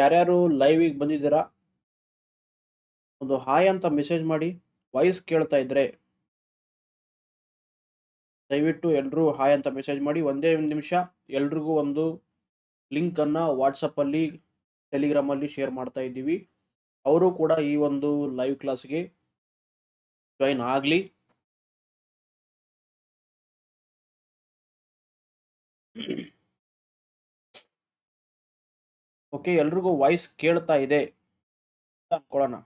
ಯಾರ್ಯಾರು ಲೈವಿಗೆ ಬಂದಿದ್ದೀರಾ? ಒಂದು ಹಾಯ್ ಅಂತ ಮೆಸೇಜ್ ಮಾಡಿ ವಾಯ್ಸ್ ಕೇಳ್ತಾ ಇದ್ರೆ. ದಯವಿಟ್ಟು ಎಲ್ಲರೂ ಹಾಯ್ ಅಂತ ಮೆಸೇಜ್ ಮಾಡಿ, ಒಂದೇ ಒಂದು ನಿಮಿಷ ಎಲ್ರಿಗೂ ಒಂದು ಲಿಂಕನ್ನು ವಾಟ್ಸಪ್ಪಲ್ಲಿ ಟೆಲಿಗ್ರಾಮಲ್ಲಿ ಶೇರ್ ಮಾಡ್ತಾ ಇದ್ದೀವಿ. ಅವರು ಕೂಡ ಈ ಒಂದು ಲೈವ್ ಕ್ಲಾಸ್ಗೆ ಜಾಯಿನ್ ಆಗಲಿ. ಓಕೆ, ಎಲ್ರಿಗೂ ವಾಯ್ಸ್ ಕೇಳ್ತಾ ಇದೆ. ಅನ್ಕೊಳ್ಳೋಣ.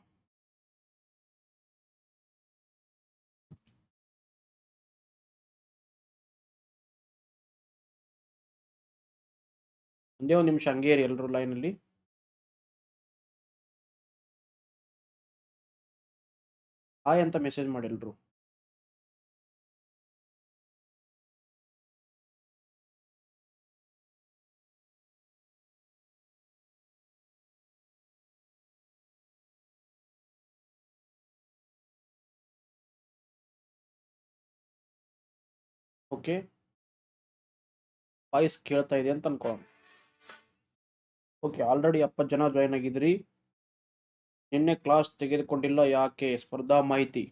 ಒಂದೇ ಒಂದು ನಿಮಿಷ ಹಂಗೇ ಇರಿ ಎಲ್ಲರೂ ಲೈನಲ್ಲಿ ಹಾಯ್ ಅಂತ ಮೆಸೇಜ್ ಮಾಡಿ ಎಲ್ರು. ಓಕೆ? ವಾಯ್ಸ್ ಕೇಳ್ತಾ ಇದೆ ಅಂತ ಅನ್ಕೊಳ್ಳೋಣ ಓಕೆ ಆಲ್ರೆಡಿ ಎಪ್ಪತ್ತು ಜನ ಜಾಯ್ನ್ ಆಗಿದ್ರಿ. ನಿನ್ನೆ ಕ್ಲಾಸ್ ತೆಗೆದುಕೊಂಡಿಲ್ಲ, ಯಾಕೆ? ಸ್ಪರ್ಧಾ ಮಾಹಿತಿ.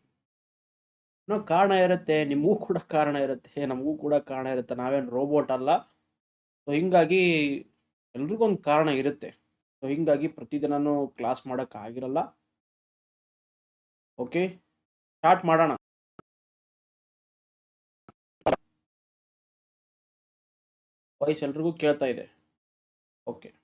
ಏನೋ ಕಾರಣ ಇರುತ್ತೆ, ನಿಮಗೂ ಕೂಡ ಕಾರಣ ಇರುತ್ತೆ. ನಮಗೂ ಕೂಡ ಕಾರಣ ಇರುತ್ತೆ, ನಾವೇನು ರೋಬೋಟ್ ಅಲ್ಲ. ಸೊ ಹಿಂಗಾಗಿ ಎಲ್ರಿಗೂ ಒಂದು ಕಾರಣ ಇರುತ್ತೆ. ಸೊ ಹಿಂಗಾಗಿ ಪ್ರತಿದಿನನೂ ಕ್ಲಾಸ್ ಮಾಡೋಕ್ಕಾಗಿರಲ್ಲ ಓಕೆ ಸ್ಟಾರ್ಟ್ ಮಾಡೋಣ. ವಾಯ್ಸ್ ಎಲ್ರಿಗೂ ಕೇಳ್ತಾ ಇದೆ. ಓಕೆ.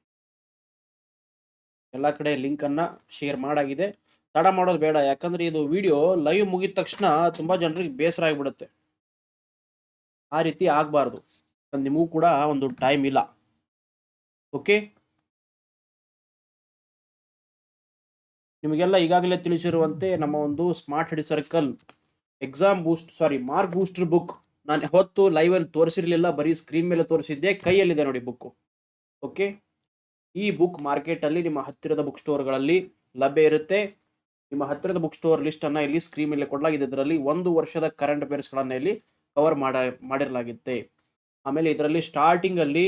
ಎಲ್ಲ ಕಡೆ ಲಿಂಕನ್ನು ಶೇರ್ ಮಾಡಾಗಿದೆ. ತಡ ಮಾಡೋದು ಬೇಡ, ಯಾಕಂದರೆ ಇದು ವಿಡಿಯೋ ಲೈವ್ ಮುಗಿದ ತಕ್ಷಣ ತುಂಬ ಜನರಿಗೆ ಬೇಸರ ಆಗಿಬಿಡುತ್ತೆ. ಆ ರೀತಿ ಆಗಬಾರ್ದು. ನಿಮಗೂ ಕೂಡ ಒಂದು ಟೈಮ್ ಇಲ್ಲ. ಓಕೆ? ನಿಮಗೆಲ್ಲ ಈಗಾಗಲೇ ತಿಳಿಸಿರುವಂತೆ ನಮ್ಮ ಒಂದು smart head circle exam boost sorry mark booster book ನಾನು ಹೊತ್ತು ಲೈವಲ್ಲಿ ತೋರಿಸಿರ್ಲಿಲ್ಲ, ಬರೀ ಸ್ಕ್ರೀನ್ ಮೇಲೆ ತೋರಿಸಿದ್ದೆ, ಕೈಯಲ್ಲಿದೆ ನೋಡಿ ಬುಕ್ಕು ಓಕೆ ಈ ಬುಕ್ ಮಾರ್ಕೆಟಲ್ಲಿ ನಿಮ್ಮ ಹತ್ತಿರದ ಬುಕ್ ಸ್ಟೋರ್ಗಳಲ್ಲಿ ಲಭ್ಯ ಇರುತ್ತೆ. ನಿಮ್ಮ ಹತ್ತಿರದ ಬುಕ್ ಸ್ಟೋರ್ ಲಿಸ್ಟನ್ನು ಇಲ್ಲಿ ಸ್ಕ್ರೀನ್ ಮೇಲೆ ಕೊಡಲಾಗಿದೆ. ಇದರಲ್ಲಿ ಒಂದು ವರ್ಷದ ಕರೆಂಟ್ ಅಫೇರ್ಸ್ಗಳನ್ನು ಇಲ್ಲಿ ಕವರ್ ಮಾಡ, ಮಾಡಿರಲಾಗುತ್ತೆ. ಆಮೇಲೆ ಇದರಲ್ಲಿ ಸ್ಟಾರ್ಟಿಂಗಲ್ಲಿ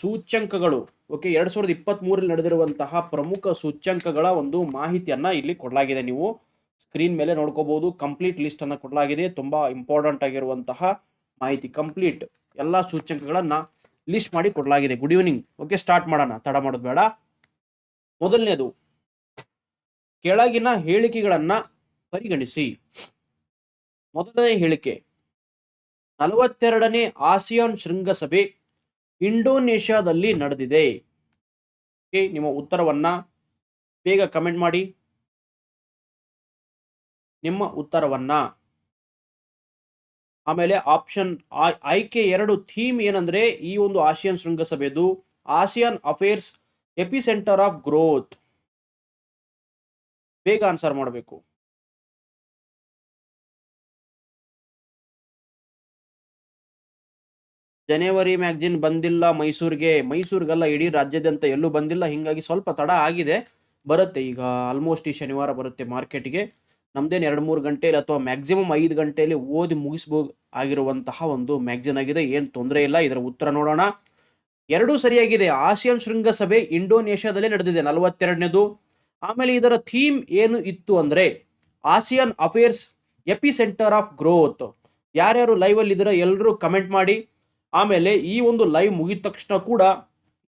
ಸೂಚ್ಯಂಕಗಳು ಓಕೆ ಎರಡು ಸಾವಿರದ ಇಪ್ಪತ್ತ್ಮೂರಲ್ಲಿ ನಡೆದಿರುವಂತಹ ಪ್ರಮುಖ ಸೂಚ್ಯಂಕಗಳ ಒಂದು ಮಾಹಿತಿಯನ್ನು ಇಲ್ಲಿ ಕೊಡಲಾಗಿದೆ ನೀವು. ಸ್ಕ್ರೀನ್ ಮೇಲೆ ನೋಡ್ಕೋಬಹುದು ಕಂಪ್ಲೀಟ್ ಲಿಸ್ಟ್ ಅನ್ನು ಕೊಡಲಾಗಿದೆ. ತುಂಬಾ ಇಂಪಾರ್ಟೆಂಟ್ ಆಗಿರುವಂತಹ ಮಾಹಿತಿ. ಕಂಪ್ಲೀಟ್ ಎಲ್ಲ ಸೂಚ್ಯಂಕಗಳನ್ನ ಲಿಸ್ಟ್ ಮಾಡಿ ಕೊಡಲಾಗಿದೆ. ಗುಡ್ ಈವ್ನಿಂಗ್ ಓಕೆ ಸ್ಟಾರ್ಟ್ ಮಾಡೋಣ. ತಡ ಮಾಡೋದು ಬೇಡ. ಮೊದಲನೇದು, ಕೆಳಗಿನ ಹೇಳಿಕೆಗಳನ್ನ ಪರಿಗಣಿಸಿ. ಮೊದಲನೇ ಹೇಳಿಕೆ, ನಲವತ್ತೆರಡನೇ ಆಸಿಯಾನ್ ಶೃಂಗಸಭೆ ಇಂಡೋನೇಷ್ಯಾದಲ್ಲಿ ನಡೆದಿದೆ. ನಿಮ್ಮ ಉತ್ತರವನ್ನ ಬೇಗ ಕಮೆಂಟ್ ಮಾಡಿ. ನಿಮ್ಮ ಉತ್ತರವನ್ನ. ಆಮೇಲೆ ಆಪ್ಷನ್ ಆಯ್ಕೆ ಎರಡು ಥೀಮ್ ಏನಂದ್ರೆ ಈ ಒಂದು ASEAN ಶೃಂಗಸಭೆದು, ASEAN affairs epicentre of growth ಬೇಗ ಆನ್ಸರ್ ಮಾಡಬೇಕು. ಜನವರಿ ಮ್ಯಾಗ್ಜಿನ್ ಬಂದಿಲ್ಲ ಮೈಸೂರಿಗೆ. ಮೈಸೂರಿಗೆಲ್ಲ ಇಡೀ ರಾಜ್ಯಾದ್ಯಂತ ಎಲ್ಲೂ ಬಂದಿಲ್ಲ, ಹಿಂಗಾಗಿ ಸ್ವಲ್ಪ ತಡ ಆಗಿದೆ. ಬರುತ್ತೆ ಈಗ ಆಲ್ಮೋಸ್ಟ್ ಈ ಶನಿವಾರ ಬರುತ್ತೆ ಮಾರ್ಕೆಟ್ಗೆ. ನಮ್ದೇನು ಎರಡು ಮೂರು ಗಂಟೆಯಲ್ಲಿ ಅಥವಾ ಮ್ಯಾಕ್ಸಿಮಮ್ ಐದು ಗಂಟೆಯಲ್ಲಿ ಓದಿ ಮುಗಿಸ್ಬೋದು ಆಗಿರುವಂತಹ ಒಂದು ಮ್ಯಾಗ್ಜಿನ್ ಆಗಿದೆ. ಏನು ತೊಂದರೆ ಇಲ್ಲ. ಇದರ ಉತ್ತರ ನೋಡೋಣ. ಎರಡೂ ಸರಿಯಾಗಿದೆ. ಆಸಿಯನ್ ಶೃಂಗಸಭೆ ಇಂಡೋನೇಷ್ಯಾದಲ್ಲೇ ನಡೆದಿದೆ. ನಲವತ್ತೆರಡನೇದು. ಆಮೇಲೆ ಇದರ ಥೀಮ್ ಏನು ಇತ್ತು ಅಂದರೆ ASEAN affairs epicentre of growth. ಯಾರ್ಯಾರು ಲೈವಲ್ಲಿ ಇದ್ದೀರಾ ಎಲ್ಲರೂ ಕಮೆಂಟ್ ಮಾಡಿ. ಆಮೇಲೆ ಈ ಒಂದು ಲೈವ್ ಮುಗಿದ ತಕ್ಷಣ ಕೂಡ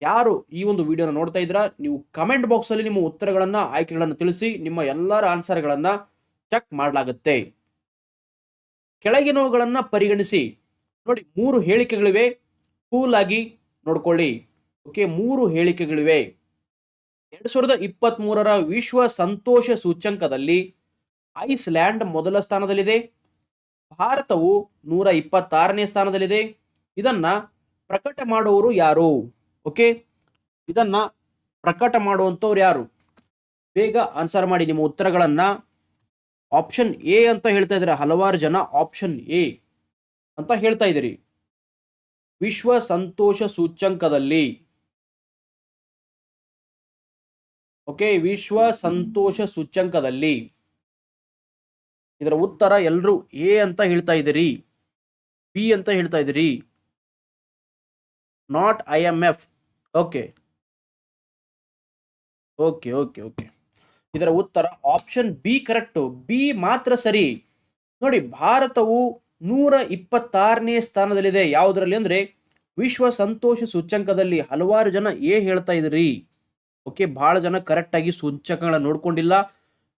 ಯಾರು ಈ ಒಂದು ವಿಡಿಯೋನ ನೋಡ್ತಾ ಇದ್ದೀರಾ, ನೀವು ಕಮೆಂಟ್ ಬಾಕ್ಸಲ್ಲಿ ನಿಮ್ಮ ಉತ್ತರಗಳನ್ನು, ಆಯ್ಕೆಗಳನ್ನು ತಿಳಿಸಿ, ನಿಮ್ಮ ಎಲ್ಲರ ಆನ್ಸರ್ಗಳನ್ನು ಚೆಕ್ ಮಾಡಲಾಗುತ್ತೆ. ಕೆಳಗಿನವುಗಳನ್ನು ಪರಿಗಣಿಸಿ. ನೋಡಿ, ಮೂರು ಹೇಳಿಕೆಗಳಿವೆ. ಕೂಲ್ ನೋಡ್ಕೊಳ್ಳಿ. ಓಕೆ, ಮೂರು ಹೇಳಿಕೆಗಳಿವೆ. ಎರಡು ಸಾವಿರದ ಇಪ್ಪತ್ತ್ ಮೂರರ ವಿಶ್ವ ಸಂತೋಷ ಸೂಚ್ಯಂಕದಲ್ಲಿ ಐಸ್ಲ್ಯಾಂಡ್ ಮೊದಲ ಸ್ಥಾನದಲ್ಲಿದೆ. ಭಾರತವು ನೂರ ಇಪ್ಪತ್ತಾರನೇ ಸ್ಥಾನದಲ್ಲಿದೆ. ಇದನ್ನ ಪ್ರಕಟ ಮಾಡುವವರು ಯಾರು? ಓಕೆ, ಇದನ್ನ ಪ್ರಕಟ ಮಾಡುವಂಥವ್ರು ಯಾರು? ಬೇಗ ಆನ್ಸರ್ ಮಾಡಿ ನಿಮ್ಮ ಉತ್ತರಗಳನ್ನ. ಆಪ್ಷನ್ ಎ ಅಂತ ಹೇಳ್ತಾ ಇದ್ದಾರೆ? ಹಲವಾರು ಜನ ಆಪ್ಷನ್ ಎ ಅಂತ ಹೇಳ್ತಾ ಇದ್ದೀರಿ. ವಿಶ್ವ ಸಂತೋಷ ಸೂಚ್ಯಂಕದಲ್ಲಿ. ಓಕೆ, ವಿಶ್ವ ಸಂತೋಷ ಸೂಚ್ಯಂಕದಲ್ಲಿ. ಇದರ ಉತ್ತರ ಎಲ್ಲರೂ ಎ ಅಂತ ಹೇಳ್ತಾ ಇದ್ದೀರಿ. ಬಿ ಅಂತ ಹೇಳ್ತಾ ಇದ್ದೀರಿ. Not I M F. Okay. Okay okay okay. ಇದರ ಉತ್ತರ ಆಪ್ಷನ್ ಬಿ ಕರೆಕ್ಟು ಬಿ ಮಾತ್ರ ಸರಿ. ನೋಡಿ, ಭಾರತವು ನೂರ ಇಪ್ಪತ್ತಾರನೇ ಸ್ಥಾನದಲ್ಲಿದೆ. ಯಾವುದರಲ್ಲಿ ಅಂದರೆ, ವಿಶ್ವ ಸಂತೋಷ ಸೂಚ್ಯಂಕದಲ್ಲಿ ಹಲವಾರು ಜನ ಏ ಹೇಳ್ತಾ ಇದ್ರಿ. ಓಕೆ ಭಾಳ ಜನ ಕರೆಕ್ಟಾಗಿ ಸೂಚ್ಯಂಕಗಳನ್ನ ನೋಡ್ಕೊಂಡಿಲ್ಲ.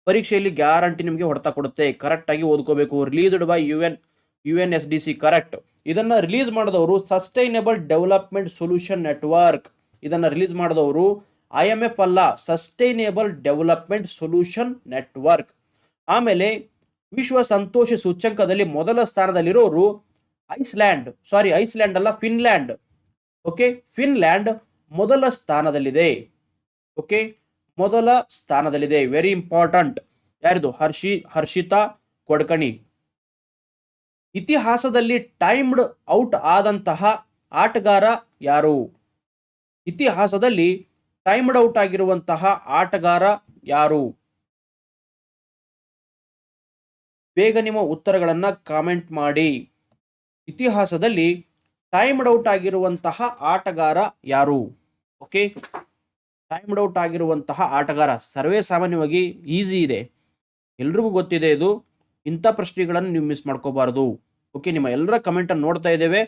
ಪರೀಕ್ಷೆಯಲ್ಲಿ ಗ್ಯಾರಂಟಿ ನಿಮಗೆ ಹೊಡೆತ ಕೊಡುತ್ತೆ. ಕರೆಕ್ಟಾಗಿ ಓದ್ಕೋಬೇಕು. Released by U N U N S D C correct ಇದನ್ನು ರಿಲೀಸ್ ಮಾಡಿದವರು ಸಸ್ಟೈನಬಲ್ ಡೆವಲಪ್ಮೆಂಟ್ ಸೊಲ್ಯೂಷನ್ ನೆಟ್ವರ್ಕ್ ಇದನ್ನು ರಿಲೀಸ್ ಮಾಡಿದವರು ಐ ಎಂ ಎಫ್ ಅಲ್ಲ ಸಸ್ಟೈನೇಬಲ್ ಡೆವಲಪ್ಮೆಂಟ್ ಸೊಲ್ಯೂಷನ್ ನೆಟ್ವರ್ಕ್ ಆಮೇಲೆ, ವಿಶ್ವ ಸಂತೋಷ ಸೂಚ್ಯಂಕದಲ್ಲಿ ಮೊದಲ ಸ್ಥಾನದಲ್ಲಿರೋರು ಐಸ್ಲ್ಯಾಂಡ್ ಸಾರಿ ಐಸ್ಲ್ಯಾಂಡ್ ಅಲ್ಲ, ಫಿನ್ಲ್ಯಾಂಡ್. ಓಕೆ, ಫಿನ್ಲ್ಯಾಂಡ್ ಮೊದಲ ಸ್ಥಾನದಲ್ಲಿದೆ. ಓಕೆ, ಮೊದಲ ಸ್ಥಾನದಲ್ಲಿದೆ. ವೆರಿ ಇಂಪಾರ್ಟೆಂಟ್ ಯಾರಿದು? ಹರ್ಷಿ, ಹರ್ಷಿತಾ ಕೊಡ್ಕಣಿ. ಇತಿಹಾಸದಲ್ಲಿ ಟೈಮ್ಡ್ ಔಟ್ ಆದಂತಹ ಆಟಗಾರ ಯಾರು? ಇತಿಹಾಸದಲ್ಲಿ ಟೈಮ್ಡ್ ಔಟ್ ಆಗಿರುವಂತಹ ಆಟಗಾರ ಯಾರು? ಬೇಗ ನಿಮ್ಮ ಉತ್ತರಗಳನ್ನ ಕಾಮೆಂಟ್ ಮಾಡಿ. ಇತಿಹಾಸದಲ್ಲಿ ಟೈಮ್ಡ್ ಔಟ್ ಆಗಿರುವಂತಹ ಆಟಗಾರ ಯಾರು? ಓಕೆ? ಟೈಮ್ಡ್ ಔಟ್ ಆಗಿರುವಂತಹ ಆಟಗಾರ ಸರ್ವೇ ಸಾಮಾನ್ಯವಾಗಿ ಈಸಿ ಇದೆ. ಎಲ್ರಿಗೂ ಗೊತ್ತಿದೆ ಇದು. ಇಂಥ ಪ್ರಶ್ನೆಗಳನ್ನು ನೀವು ಮಿಸ್ ಮಾಡ್ಕೋಬಾರ್ದು. ಓಕೆ, ನಿಮ್ಮ ಎಲ್ಲರ ಕಮೆಂಟನ್ನು ನೋಡ್ತಾ ಇದ್ದೇವೆ.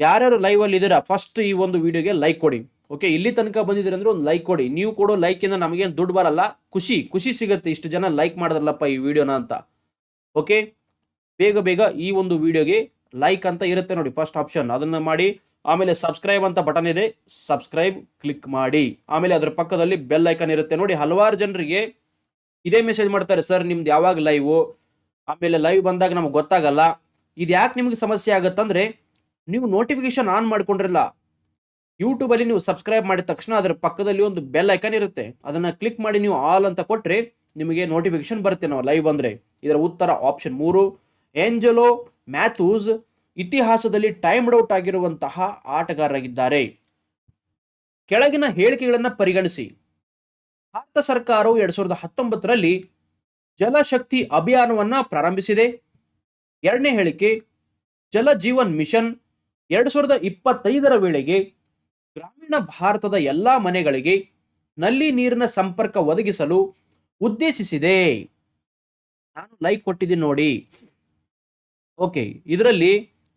ಯಾರ್ಯಾರು ಲೈವಲ್ಲಿ ಇದ್ದೀರಾ ಫಸ್ಟ್ ಈ ಒಂದು ವಿಡಿಯೋಗೆ ಲೈಕ್ ಕೊಡಿ. ಓಕೆ ಇಲ್ಲಿ ತನಕ ಬಂದಿದ್ದೀರಿ ಅಂದ್ರೆ ಒಂದು ಲೈಕ್ ಕೊಡಿ. ನೀವು ಕೊಡೋ ಲೈಕಿಂದ ನಮಗೇನು ದುಡ್ಡು ಬರಲ್ಲ. ಖುಷಿ ಖುಷಿ ಸಿಗುತ್ತೆ. ಇಷ್ಟು ಜನ ಲೈಕ್ ಮಾಡಿದ್ರಲ್ಲಪ್ಪ ಈ ವಿಡಿಯೋನ ಅಂತ. ಓಕೆ ಬೇಗ ಬೇಗ ಈ ಒಂದು ವಿಡಿಯೋಗೆ ಲೈಕ್ ಅಂತ ಇರುತ್ತೆ ನೋಡಿ ಫಸ್ಟ್ ಆಪ್ಷನ್ ಅದನ್ನು ಮಾಡಿ, ಆಮೇಲೆ ಸಬ್ಸ್ಕ್ರೈಬ್ ಅಂತ ಬಟನ್ ಇದೆ. ಸಬ್ಸ್ಕ್ರೈಬ್ ಕ್ಲಿಕ್ ಮಾಡಿ. ಆಮೇಲೆ ಅದರ ಪಕ್ಕದಲ್ಲಿ ಬೆಲ್ ಐಕನ್ ಇರುತ್ತೆ ನೋಡಿ, ಹಲವಾರು ಜನರಿಗೆ ಇದೇ ಮೆಸೇಜ್ ಮಾಡ್ತಾರೆ ಸರ್ ನಿಮ್ದು ಯಾವಾಗ ಲೈವ್ ಆಮೇಲೆ ಲೈವ್ ಬಂದಾಗ ನಮಗೆ ಗೊತ್ತಾಗಲ್ಲ. ಇದು ಯಾಕೆ ನಿಮಗೆ ಸಮಸ್ಯೆ ಆಗುತ್ತಂದ್ರೆ, ನೀವು ನೋಟಿಫಿಕೇಶನ್ ಆನ್ ಮಾಡ್ಕೊಂಡಿರಲ್ಲ. ಯೂಟ್ಯೂಬಲ್ಲಿ ನೀವು ಸಬ್ಸ್ಕ್ರೈಬ್ ಮಾಡಿದ ತಕ್ಷಣ ಅದರ ಪಕ್ಕದಲ್ಲಿ ಒಂದು ಬೆಲ್ ಐಕನ್ ಇರುತ್ತೆ. ಅದನ್ನ ಕ್ಲಿಕ್ ಮಾಡಿ ನೀವು ಆಲ್ ಅಂತ ಕೊಟ್ಟರೆ ನಿಮಗೆ ನೋಟಿಫಿಕೇಶನ್ ಬರುತ್ತೆ ನಾವು ಲೈವ್ ಬಂದರೆ ಇದರ ಉತ್ತರ ಆಪ್ಷನ್ ಮೂರು. ಏಂಜಲೋ ಮ್ಯಾಥ್ಯೂಸ್ ಇತಿಹಾಸದಲ್ಲಿ ಟೈಮ್ಡ್ ಔಟ್ ಆಗಿರುವಂತಹ ಆಟಗಾರರಾಗಿದ್ದಾರೆ ಕೆಳಗಿನ ಹೇಳಿಕೆಗಳನ್ನು ಪರಿಗಣಿಸಿ. ಭಾರತ ಸರ್ಕಾರವು ಎರಡ್ ಸಾವಿರದ ಹತ್ತೊಂಬತ್ತರಲ್ಲಿ ಜಲಶಕ್ತಿ ಅಭಿಯಾನವನ್ನ ಪ್ರಾರಂಭಿಸಿದೆ. ಎರಡನೇ ಹೇಳಿಕೆ ಜಲ ಜೀವನ್ ಮಿಷನ್ ಎರಡು ಸಾವಿರದ ಇಪ್ಪತ್ತೈದರ ವೇಳೆಗೆ ಗ್ರಾಮೀಣ ಭಾರತದ ಎಲ್ಲ ಮನೆಗಳಿಗೆ ನಲ್ಲಿ ನೀರಿನ ಸಂಪರ್ಕ ಒದಗಿಸಲು ಉದ್ದೇಶಿಸಿದೆ. ನಾನು ಲೈಕ್ ಕೊಟ್ಟಿದ್ದೀನಿ ನೋಡಿ. ಓಕೆ ಇದರಲ್ಲಿ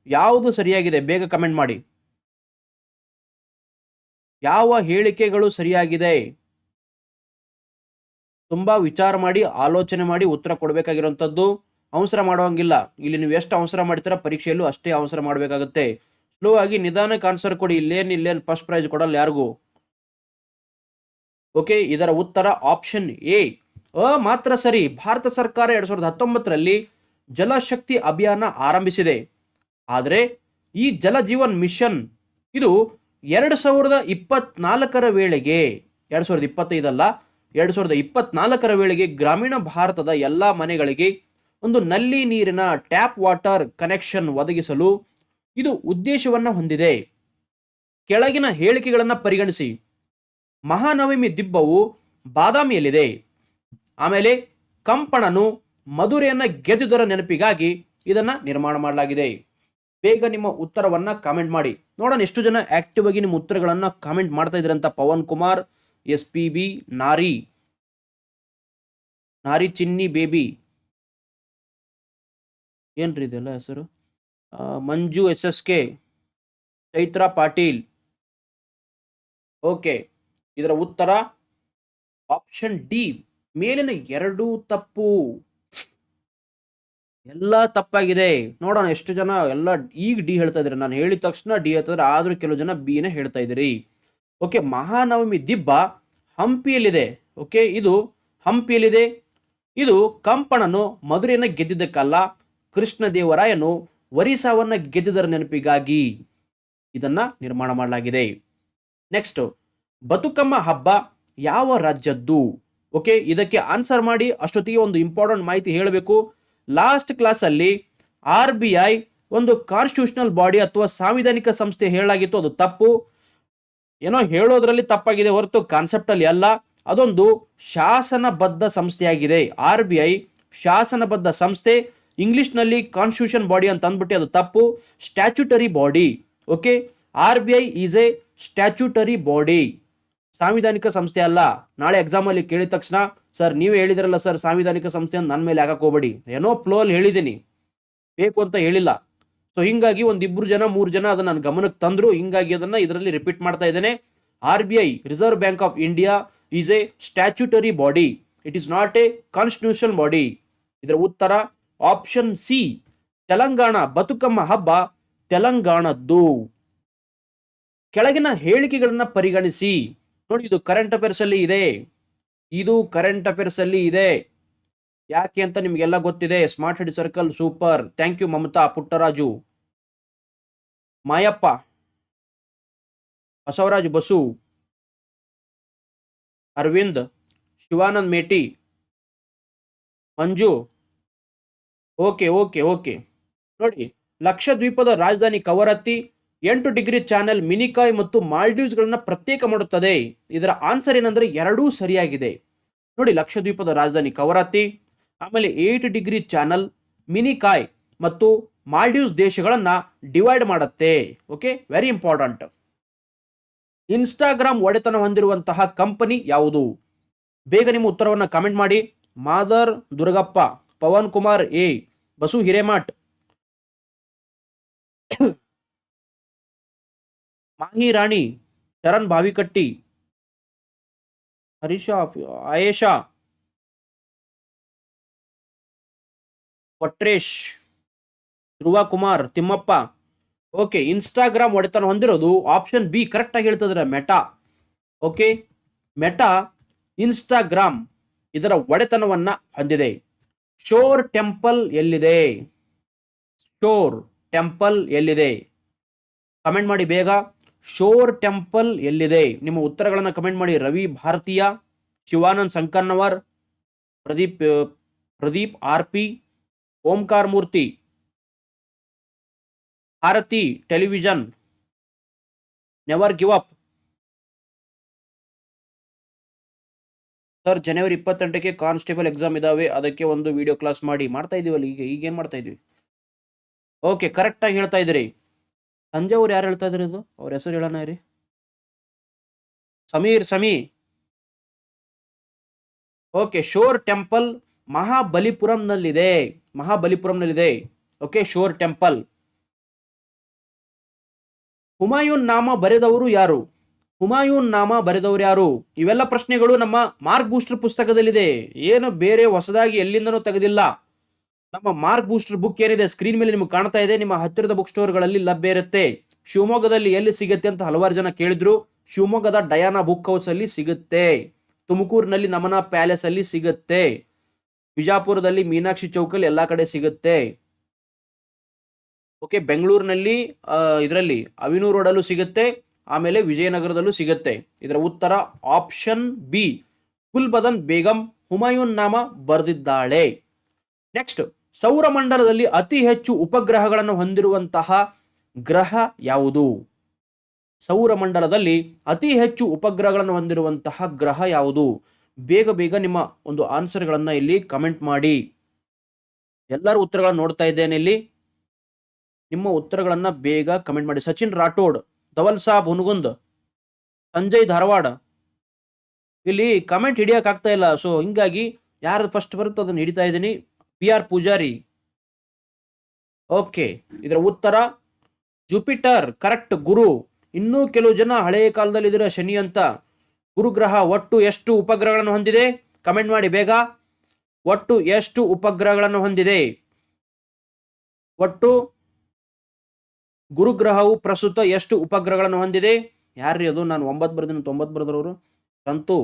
ಯಾವುದು ಸರಿಯಾಗಿದೆ? ಬೇಗ ಕಮೆಂಟ್ ಮಾಡಿ. ಯಾವ ಹೇಳಿಕೆಗಳು ಸರಿಯಾಗಿದೆ? ತುಂಬಾ ವಿಚಾರ ಮಾಡಿ, ಆಲೋಚನೆ ಮಾಡಿ ಉತ್ತರ ಕೊಡಬೇಕಾಗಿರುವಂಥದ್ದು ಅವಸರ ಮಾಡುವಂಗಿಲ್ಲ. ಇಲ್ಲಿ ನೀವು ಎಷ್ಟು ಅವಸರ ಮಾಡ್ತೀರಾ ಪರೀಕ್ಷೆಯಲ್ಲೂ ಅಷ್ಟೇ ಅವಸರ ಮಾಡಬೇಕಾಗುತ್ತೆ. ಸ್ಲೋ ಆಗಿ ನಿಧಾನಕ್ಕೆ ಆನ್ಸರ್ ಕೊಡಿ, ಇಲ್ಲೇನು ಇಲ್ಲೇನು ಫಸ್ಟ್ ಪ್ರೈಸ್ ಕೊಡಲ್ಲ ಯಾರಿಗೂ. ಓಕೆ ಇದರ ಉತ್ತರ ಆಪ್ಷನ್ ಎ ಅ, ಮಾತ್ರ ಸರಿ. ಭಾರತ ಸರ್ಕಾರ ಎರಡ್ ಸಾವಿರದ ಹತ್ತೊಂಬತ್ತರಲ್ಲಿ ಜಲಶಕ್ತಿ ಅಭಿಯಾನ ಆರಂಭಿಸಿದೆ. ಆದರೆ ಈ ಜಲ ಜೀವನ್ ಮಿಷನ್ ಇದು ಎರಡು ಸಾವಿರದ ಇಪ್ಪತ್ನಾಲ್ಕರ ವೇಳೆಗೆ, ಎರಡು ಸಾವಿರದ ಇಪ್ಪತ್ತೈದಲ್ಲ, ಎರಡು ಸಾವಿರದ ಇಪ್ಪತ್ನಾಲ್ಕರ ವೇಳೆಗೆ ಗ್ರಾಮೀಣ ಭಾರತದ ಎಲ್ಲ ಮನೆಗಳಿಗೆ ಒಂದು ನಲ್ಲಿ ನೀರಿನ ಟ್ಯಾಪ್ ವಾಟರ್ ಕನೆಕ್ಷನ್ ಒದಗಿಸಲು ಇದು ಉದ್ದೇಶವನ್ನು ಹೊಂದಿದೆ. ಕೆಳಗಿನ ಹೇಳಿಕೆಗಳನ್ನು ಪರಿಗಣಿಸಿ. ಮಹಾನವಮಿ ದಿಬ್ಬವು ಬಾದಾಮಿಯಲ್ಲಿದೆ. ಆಮೇಲೆ ಕಂಪಣನು ಮಧುರೆಯನ್ನು ಗೆದ್ದುದರ ನೆನಪಿಗಾಗಿ ಇದನ್ನು ನಿರ್ಮಾಣ ಮಾಡಲಾಗಿದೆ. ಬೇಗ ನಿಮ್ಮ ಉತ್ತರವನ್ನು ಕಾಮೆಂಟ್ ಮಾಡಿ. ನೋಡೋಣ ಎಷ್ಟು ಜನ ಆಕ್ಟಿವ್ ಆಗಿ ನಿಮ್ಮ ಉತ್ತರಗಳನ್ನು ಕಾಮೆಂಟ್ ಮಾಡ್ತಾ ಇದ್ರಂತ Pavan Kumar S P B Nari. Nari Chinni baby. ಏನ್ರಿ ಇದೆಲ್ಲ ಹೆಸರು? Manju S S K, Chaitra Patil. Okay, ಇದರ ಉತ್ತರ ಆಪ್ಷನ್ ಡಿ, ಮೇಲಿನ ಎರಡೂ ತಪ್ಪು. ಎಲ್ಲ ತಪ್ಪಾಗಿದೆ. ನೋಡೋಣ ಎಷ್ಟು ಜನ ಎಲ್ಲ ಈಗ ಡಿ ಹೇಳ್ತಾ ಇದ್ರಿ ನಾನು ಹೇಳಿದ ತಕ್ಷಣ ಡಿ ಹೇಳ್ತಾ ಆದ್ರೂ ಕೆಲವು ಜನ ಬಿನೇ ಹೇಳ್ತಾ ಇದ್ರಿ ಓಕೆ, ಮಹಾನವಮಿ ದಿಬ್ಬ ಹಂಪಿಯಲ್ಲಿದೆ. ಓಕೆ, ಇದು ಹಂಪಿಯಲ್ಲಿದೆ. ಇದು ಕಂಪಣನು ಮಧುರೆಯನ್ನು ಗೆದ್ದಿದ್ದಕ್ಕಲ್ಲ ಕೃಷ್ಣದೇವರಾಯನು ಒರಿಸ್ಸಾವನ್ನ ಗೆದ್ದಿದರ ನೆನಪಿಗಾಗಿ ಇದನ್ನು ನಿರ್ಮಾಣ ಮಾಡಲಾಗಿದೆ. ನೆಕ್ಸ್ಟ್ ಬದುಕಮ್ಮ ಹಬ್ಬ ಯಾವ ರಾಜ್ಯದ್ದು? ಓಕೆ ಇದಕ್ಕೆ ಆನ್ಸರ್ ಮಾಡಿ, ಅಷ್ಟೊತ್ತಿಗೆ ಒಂದು ಇಂಪಾರ್ಟೆಂಟ್ ಮಾಹಿತಿ ಹೇಳಬೇಕು. ಲಾಸ್ಟ್ ಕ್ಲಾಸಲ್ಲಿ ಆರ್ ಬಿ ಐ ಒಂದು ಕಾನ್ಸ್ಟಿಟ್ಯೂಷನಲ್ ಬಾಡಿ ಅಥವಾ ಸಾಂವಿಧಾನಿಕ ಸಂಸ್ಥೆ ಹೇಳಲಾಗಿತ್ತು, ಅದು ತಪ್ಪು. ಏನೋ ಹೇಳೋದ್ರಲ್ಲಿ ತಪ್ಪಾಗಿದೆ ಹೊರತು ಕಾನ್ಸೆಪ್ಟಲ್ಲಿ ಅಲ್ಲ ಅದೊಂದು ಶಾಸನಬದ್ಧ ಸಂಸ್ಥೆಯಾಗಿದೆ. ಆರ್ ಬಿ ಐ ಶಾಸನಬದ್ಧ ಸಂಸ್ಥೆ. ಇಂಗ್ಲಿಷ್ನಲ್ಲಿ ಕಾನ್ಸ್ಟಿಟ್ಯೂಷನ್ ಬಾಡಿ ಅಂತ ಅಂದ್ಬಿಟ್ಟು ಅದು ತಪ್ಪು. Statutory body okay R B I is a statutory body ಸಾಂವಿಧಾನಿಕ ಸಂಸ್ಥೆ ಅಲ್ಲ. ನಾಳೆ ಎಕ್ಸಾಮ್ ಅಲ್ಲಿ ಕೇಳಿದ ತಕ್ಷಣ, ಸರ್, ನೀವು ಹೇಳಿದ್ರಲ್ಲ ಸರ್, ಸಾಂವಿಧಾನಿಕ ಸಂಸ್ಥೆ ಅಂತ ನನ್ನ ಮೇಲೆ ಹಾಕಕ್ ಹೋಗಬೇಡಿ. ಏನೋ ಫ್ಲೋ ಅಲ್ಲಿ ಹೇಳಿದ್ದೀನಿ. ಬೇಕು ಅಂತ ಹೇಳಿಲ್ಲ. ಸೊ ಹಿಂಗಾಗಿ ಒಂದಿಬ್ಬರು ಜನ, ಮೂರು ಜನ ಅದನ್ನು ನನ್ನ ಗಮನಕ್ಕೆ ತಂದ್ರು. ಹಿಂಗಾಗಿ ಅದನ್ನ ಇದರಲ್ಲಿ ರಿಪೀಟ್ ಮಾಡ್ತಾ ಇದ್ದೇನೆ. R B I Reserve Bank of India is a statutory body it is not a constitution body ಇದರ ಉತ್ತರ ಆಪ್ಷನ್ ಸಿ ತೆಲಂಗಾಣ ಬದುಕಮ್ಮ ಹಬ್ಬ, ತೆಲಂಗಾಣದ್ದು. ಕೆಳಗಿನ ಹೇಳಿಕೆಗಳನ್ನ ಪರಿಗಣಿಸಿ. ನೋಡಿ, ಇದು ಕರೆಂಟ್ ಅಫೇರ್ಸ್ ಅಲ್ಲಿ ಇದೆ. ಇದು ಕರೆಂಟ್ ಅಫೇರ್ಸ್ ಅಲ್ಲಿ ಇದೆ. ಯಾಕೆ ಅಂತ ನಿಮಗೆಲ್ಲ ಗೊತ್ತಿದೆ. Smart head circle super thank you Mamata, Puttaraju. Mayappa. Basavaraj Basu. Arvind. Shivanand Meti. Manju. Okay okay okay. ನೋಡಿ, ಲಕ್ಷದ್ವೀಪದ ರಾಜಧಾನಿ ಕವರತ್ತಿ ಎಂಟು ಡಿಗ್ರಿ ಚಾನೆಲ್ ಮಿನಿಕಾಯ್ ಮತ್ತು ಮಾಲ್ಡೀವ್ಸ್ಗಳನ್ನು ಪ್ರತ್ಯೇಕ ಮಾಡುತ್ತದೆ. ಇದರ ಆನ್ಸರ್ ಏನಂದ್ರೆ ಎರಡೂ ಸರಿಯಾಗಿದೆ. ನೋಡಿ, ಲಕ್ಷದ್ವೀಪದ ರಾಜಧಾನಿ ಕವರತ್ತಿ, ಆಮೇಲೆ ಏಟ್ ಡಿಗ್ರಿ ಚಾನಲ್ ಮಿನಿಕಾಯ್ ಮತ್ತು ಮಾಲ್ಡೀವ್ಸ್ ದೇಶಗಳನ್ನು ಡಿವೈಡ್ ಮಾಡುತ್ತೆ. Okay, very important. ಇನ್ಸ್ಟಾಗ್ರಾಮ್ ಒಡೆತನ ಹೊಂದಿರುವಂತಹ ಕಂಪನಿ ಯಾವುದು? ಬೇಗ ನಿಮ್ಮ ಉತ್ತರವನ್ನು ಕಮೆಂಟ್ ಮಾಡಿ. Madar Durgappa, Pavan Kumar A. Basu Hiremath. Mahi Rani, Sharan Bhavikatti Harisha Ayesha Kotresh Dhruva Kumar Timmappa. Okay, Instagram ಒಡೆತನ ಹೊಂದಿರೋದು ಆಪ್ಷನ್ ಬಿ ಕರೆಕ್ಟ್ ಆಗಿ ಹೇಳ್ತದ್ರೆ ಮೆಟಾ. ಓಕೆ, ಮೆಟಾ ಇನ್ಸ್ಟಾಗ್ರಾಮ್ ಇದರ ಒಡೆತನವನ್ನ ಹೊಂದಿದೆ. ಶೋರ್ ಟೆಂಪಲ್ ಎಲ್ಲಿದೆ? ಶೋರ್ ಟೆಂಪಲ್ ಎಲ್ಲಿದೆ? ಕಮೆಂಟ್ ಮಾಡಿ ಬೇಗ. ಶೋರ್ ಟೆಂಪಲ್ ಎಲ್ಲಿದೆ? ನಿಮ್ಮ ಉತ್ತರಗಳನ್ನು ಕಮೆಂಟ್ ಮಾಡಿ. Ravi Bharatiya, Shivanand Sankannavar Pradeep Pradeep R P, Omkara Murthy, Bharati television, never give up. Sir, ಜನವರಿ ಇಪ್ಪತ್ತೆಂಟಕ್ಕೆ ಕಾನ್ಸ್ಟೇಬಲ್ ಎಕ್ಸಾಮ್ ಇದಾವೆ, ಅದಕ್ಕೆ ಒಂದು ವಿಡಿಯೋ ಕ್ಲಾಸ್ ಮಾಡಿ. ಮಾಡ್ತಾ ಇದೀವಲ್ಲ ಈಗ ಈಗ ಏನು ಮಾಡ್ತಾ ಇದ್ವಿ? ಓಕೆ ಕರೆಕ್ಟಾಗಿ ಹೇಳ್ತಾ ಇದ್ರಿ. ಸಂಜೆ ಅವ್ರು ಯಾರು ಹೇಳ್ತಾ ಇದ್ರಿ ಇದು ಅವ್ರ ಹೆಸರು ಹೇಳೋಣ ರೀ Sameer, Sami. Okay, shore temple ಮಹಾಬಲಿಪುರಂನಲ್ಲಿದೆ. ಮಹಾಬಲಿಪುರಂನಲ್ಲಿದೆ. Okay, shore temple. Humayun Nama ಬರೆದವರು ಯಾರು? ಹುಮಾಯೂನ್ ನಾಮ ಬರೆದವರು ಯಾರು? ಇವೆಲ್ಲ ಪ್ರಶ್ನೆಗಳು ನಮ್ಮ ಮಾರ್ಕ್ ಬೂಸ್ಟರ್ ಪುಸ್ತಕದಲ್ಲಿದೆ. ಏನು ಬೇರೆ ಹೊಸದಾಗಿ ಎಲ್ಲಿಂದನೂ ತೆಗೆದಿಲ್ಲ. ನಮ್ಮ ಮಾರ್ಕ್ ಬೂಸ್ಟರ್ ಬುಕ್ ಏನಿದೆ? ಸ್ಕ್ರೀನ್ ಮೇಲೆ ನಿಮ್ಗೆ ಕಾಣ್ತಾ ಇದೆ. ನಿಮ್ಮ ಹತ್ತಿರದ ಬುಕ್ ಸ್ಟೋರ್ಗಳಲ್ಲಿ ಲಭ್ಯ ಇರುತ್ತೆ. ಶಿವಮೊಗ್ಗದಲ್ಲಿ ಎಲ್ಲಿ ಸಿಗುತ್ತೆ ಅಂತ ಹಲವಾರು ಜನ ಕೇಳಿದ್ರು. ಶಿವಮೊಗ್ಗದ ಡಯಾನಾ ಬುಕ್ ಹೌಸ್ ಅಲ್ಲಿ ಸಿಗುತ್ತೆ. ತುಮಕೂರಿನಲ್ಲಿ ನಮನ ಪ್ಯಾಲೇಸ್ ಅಲ್ಲಿ ಸಿಗುತ್ತೆ. ಬಿಜಾಪುರದಲ್ಲಿ ಮೀನಾಕ್ಷಿ ಚೌಕಲ್ಲಿ ಎಲ್ಲಾ ಕಡೆ ಸಿಗುತ್ತೆ. ಓಕೆ, ಬೆಂಗಳೂರಿನಲ್ಲಿ ಇದರಲ್ಲಿ ಅವಿನೂರ್ ರೋಡಲ್ಲೂ ಸಿಗುತ್ತೆ. ಆಮೇಲೆ ವಿಜಯನಗರದಲ್ಲೂ ಸಿಗುತ್ತೆ. ಇದರ ಉತ್ತರ ಆಪ್ಷನ್ ಬಿ, ಗುಲ್ಬದನ್ ಬೇಗಂ ಹುಮಾಯೂನ್ ನಾಮ ಬರೆದಿದ್ದಾಳೆ. ನೆಕ್ಸ್ಟ್, ಸೌರಮಂಡಲದಲ್ಲಿ ಅತಿ ಹೆಚ್ಚು ಉಪಗ್ರಹಗಳನ್ನು ಹೊಂದಿರುವಂತಹ ಗ್ರಹ ಯಾವುದು? ಸೌರಮಂಡಲದಲ್ಲಿ ಅತಿ ಹೆಚ್ಚು ಉಪಗ್ರಹಗಳನ್ನು ಹೊಂದಿರುವಂತಹ ಗ್ರಹ ಯಾವುದು? ಬೇಗ ಬೇಗ ನಿಮ್ಮ ಒಂದು ಆನ್ಸರ್ಗಳನ್ನು ಇಲ್ಲಿ ಕಮೆಂಟ್ ಮಾಡಿ. ಎಲ್ಲರೂ ಉತ್ತರಗಳನ್ನು ನೋಡ್ತಾ ಇದ್ದೇನೆ ಇಲ್ಲಿ. ನಿಮ್ಮ ಉತ್ತರಗಳನ್ನು ಬೇಗ ಕಮೆಂಟ್ ಮಾಡಿ. ಸಚಿನ್ ರಾಠೋಡ್ ಧವಲ್ ಸಾಬ್ ಹುನಗುಂದ್, ಸಂಜಯ್ ಧಾರವಾಡ. ಇಲ್ಲಿ ಕಮೆಂಟ್ ಹಿಡಿಯೋಕ್ಕಾಗ್ತಾ ಇಲ್ಲ. ಸೊ ಹಿಂಗಾಗಿ ಯಾರು ಫಸ್ಟ್ ಬರುತ್ತೋ ಅದನ್ನು ಹಿಡಿತಾ ಇದ್ದೀನಿ. P R Poojary. ಓಕೆ ಇದರ ಉತ್ತರ ಜುಪಿಟರ್ ಕರೆಕ್ಟ್ ಗುರು. ಇನ್ನೂ ಕೆಲವು ಜನ ಹಳೆಯ ಕಾಲದಲ್ಲಿ ಇದರ ಶನಿ ಅಂತ. ಗುರುಗ್ರಹ ಒಟ್ಟು ಎಷ್ಟು ಉಪಗ್ರಹಗಳನ್ನು ಹೊಂದಿದೆ? ಕಮೆಂಟ್ ಮಾಡಿ ಬೇಗ. ಒಟ್ಟು ಎಷ್ಟು ಉಪಗ್ರಹಗಳನ್ನು ಹೊಂದಿದೆ? ಒಟ್ಟು ಗುರುಗ್ರಹವು ಪ್ರಸ್ತುತ ಎಷ್ಟು ಉಪಗ್ರಹಗಳನ್ನು ಹೊಂದಿದೆ? ಯಾರ್ರಿ ಅದು? ನಾನು ಒಂಬತ್ತು ಬರ್ದಿನ, ತೊಂಬತ್ತು ಬರ್ದ್ರವರು ಸಂತು.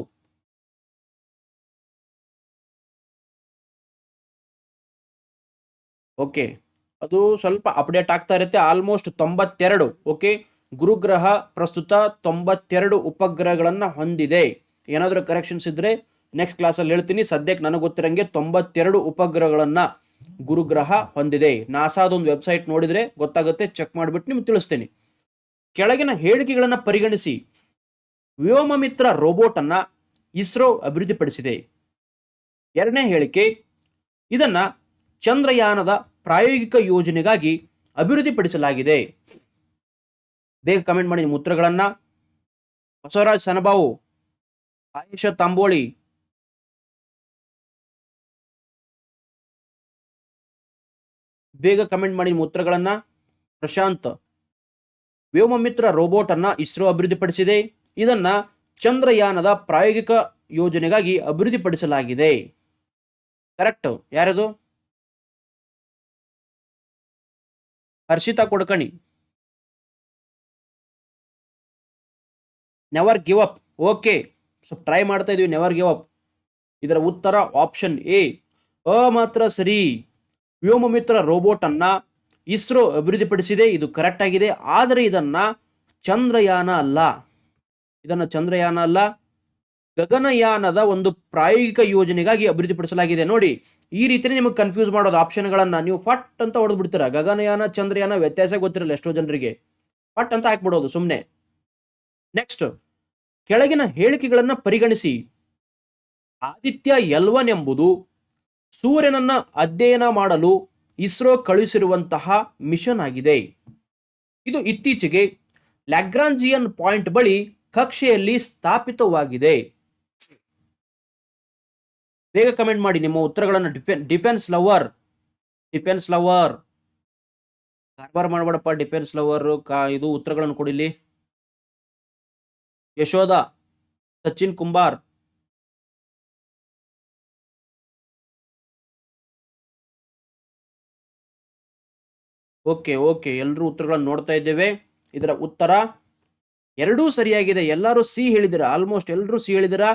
ಓಕೆ. ಅದು ಸ್ವಲ್ಪ ಅಪ್ಡೇಟ್ ಆಗ್ತಾ ಇರುತ್ತೆ. ಆಲ್ಮೋಸ್ಟ್ ತೊಂಬತ್ತೆರಡು, ಓಕೆ? ಗುರುಗ್ರಹ ಪ್ರಸ್ತುತ ತೊಂಬತ್ತೆರಡು ಉಪಗ್ರಹಗಳನ್ನು ಹೊಂದಿದೆ. ಏನಾದರೂ ಕರೆಕ್ಷನ್ಸ್ ಇದ್ರೆ ನೆಕ್ಸ್ಟ್ ಕ್ಲಾಸಲ್ಲಿ ಹೇಳ್ತೀನಿ. ಸದ್ಯಕ್ಕೆ ನನಗೆ ಗೊತ್ತಿರಂಗೆ ತೊಂಬತ್ತೆರಡು ಉಪಗ್ರಹಗಳನ್ನು ಗುರುಗ್ರಹ ಹೊಂದಿದೆ. ನಾಸಾದೊಂದು ವೆಬ್ಸೈಟ್ ನೋಡಿದರೆ ಗೊತ್ತಾಗುತ್ತೆ, ಚೆಕ್ ಮಾಡಿಬಿಟ್ಟು ನಿಮ್ಗೆ ತಿಳಿಸ್ತೀನಿ. ಕೆಳಗಿನ ಹೇಳಿಕೆಗಳನ್ನು ಪರಿಗಣಿಸಿ. ವ್ಯೋಮಮಿತ್ರ ರೋಬೋಟ್ ಅನ್ನ ಇಸ್ರೋ ಅಭಿವೃದ್ಧಿಪಡಿಸಿದೆ. ಎರಡನೇ ಹೇಳಿಕೆ, ಇದನ್ನ ಚಂದ್ರಯಾನದ ಪ್ರಾಯೋಗಿಕ ಯೋಜನೆಗಾಗಿ ಅಭಿವೃದ್ಧಿಪಡಿಸಲಾಗಿದೆ. ಬೇಗ ಕಮೆಂಟ್ ಮಾಡಿ ನಿಮ್ಮ ಉತ್ತರಗಳನ್ನು. ಬಸವರಾಜ್ ಸನಬಾವು, ಆಯುಷ ತಾಂಬೋಳಿ ಬೇಗ ಕಮೆಂಟ್ ಮಾಡಿ ನಿಮ್ಮ ಉತ್ತರಗಳನ್ನ. ಪ್ರಶಾಂತ್. ವ್ಯೋಮಮಿತ್ರ ರೋಬೋಟ್ ಅನ್ನು ಇಸ್ರೋ ಅಭಿವೃದ್ಧಿಪಡಿಸಿದೆ. ಇದನ್ನು ಚಂದ್ರಯಾನದ ಪ್ರಾಯೋಗಿಕ ಯೋಜನೆಗಾಗಿ ಅಭಿವೃದ್ಧಿಪಡಿಸಲಾಗಿದೆ. ಕರೆಕ್ಟ್ ಯಾರದು? Harshita Kodkani. Never give up okay ಸ್ವಲ್ಪ ಟ್ರೈ ಮಾಡ್ತಾ ಇದೀವಿ. ನೆವರ್ ಗಿವ್ ಅಪ್ ಇದರ ಉತ್ತರ ಆಪ್ಷನ್ ಎ ಅ ಮಾತ್ರ ಸರಿ. ವ್ಯೋಮಮಿತ್ರ ರೋಬೋಟ್ ಅನ್ನ ಇಸ್ರೋ ಅಭಿವೃದ್ಧಿಪಡಿಸಿದೆ, ಇದು ಕರೆಕ್ಟ್ ಆಗಿದೆ. ಆದರೆ ಇದನ್ನ ಚಂದ್ರಯಾನ ಅಲ್ಲ. ಇದನ್ನ ಚಂದ್ರಯಾನ ಅಲ್ಲ. ಗಗನಯಾನದ ಒಂದು ಪ್ರಾಯೋಗಿಕ ಯೋಜನೆಗಾಗಿ ಅಭಿವೃದ್ಧಿಪಡಿಸಲಾಗಿದೆ. ನೋಡಿ, ಈ ರೀತಿ ನಿಮಗೆ ಕನ್ಫ್ಯೂಸ್ ಮಾಡೋದು ಆಪ್ಷನ್ಗಳನ್ನು ನೀವು ಫಟ್ ಅಂತ ಹೊಡೆದು ಬಿಡ್ತೀರಾ ಗಗನಯಾನ, ಚಂದ್ರಯಾನ ವ್ಯತ್ಯಾಸ ಗೊತ್ತಿರಲ್ಲ ಎಷ್ಟೋ ಜನರಿಗೆ. ಫಟ್ ಅಂತ ಹಾಕ್ಬಿಡೋದು ಸುಮ್ಮನೆ ನೆಕ್ಸ್ಟ್ ಕೆಳಗಿನ ಹೇಳಿಕೆಗಳನ್ನು ಪರಿಗಣಿಸಿ. ಆದಿತ್ಯ ಎಲ್ವನ್ ಎಂಬುದು ಸೂರ್ಯನನ್ನ ಅಧ್ಯಯನ ಮಾಡಲು ಇಸ್ರೋ ಕಳುಹಿಸಿರುವಂತಹ ಮಿಷನ್ ಆಗಿದೆ. ಇದು ಇತ್ತೀಚೆಗೆ ಲ್ಯಾಗ್ರಾಂಜಿಯನ್ ಪಾಯಿಂಟ್ ಬಳಿ ಕಕ್ಷೆಯಲ್ಲಿ ಸ್ಥಾಪಿತವಾಗಿದೆ. ಬೇಗ ಕಮೆಂಟ್ ಮಾಡಿ ನಿಮ್ಮ ಉತ್ತರಗಳನ್ನು. Defence, defence lover. Defence lover. ಕಾರ್ಬಾರ್ ಮಾಡಬೇಡಪ್ಪ, ಡಿಫೆನ್ಸ್ ಲವರ್. ಇದು ಉತ್ತರಗಳನ್ನು ಕೊಡಿಲಿ ಯಶೋಧ, ಸಚಿನ್ ಕುಂಬಾರ್. ಓಕೆ ಓಕೆ ಎಲ್ಲರೂ ಉತ್ತರಗಳನ್ನು ನೋಡ್ತಾ ಇದ್ದೇವೆ. ಇದರ ಉತ್ತರ, ಎರಡೂ ಸರಿಯಾಗಿದೆ. ಎಲ್ಲರೂ ಸಿ ಹೇಳಿದಿರ ಆಲ್ಮೋಸ್ಟ್ ಎಲ್ಲರೂ ಸಿ ಹೇಳಿದಿರಾ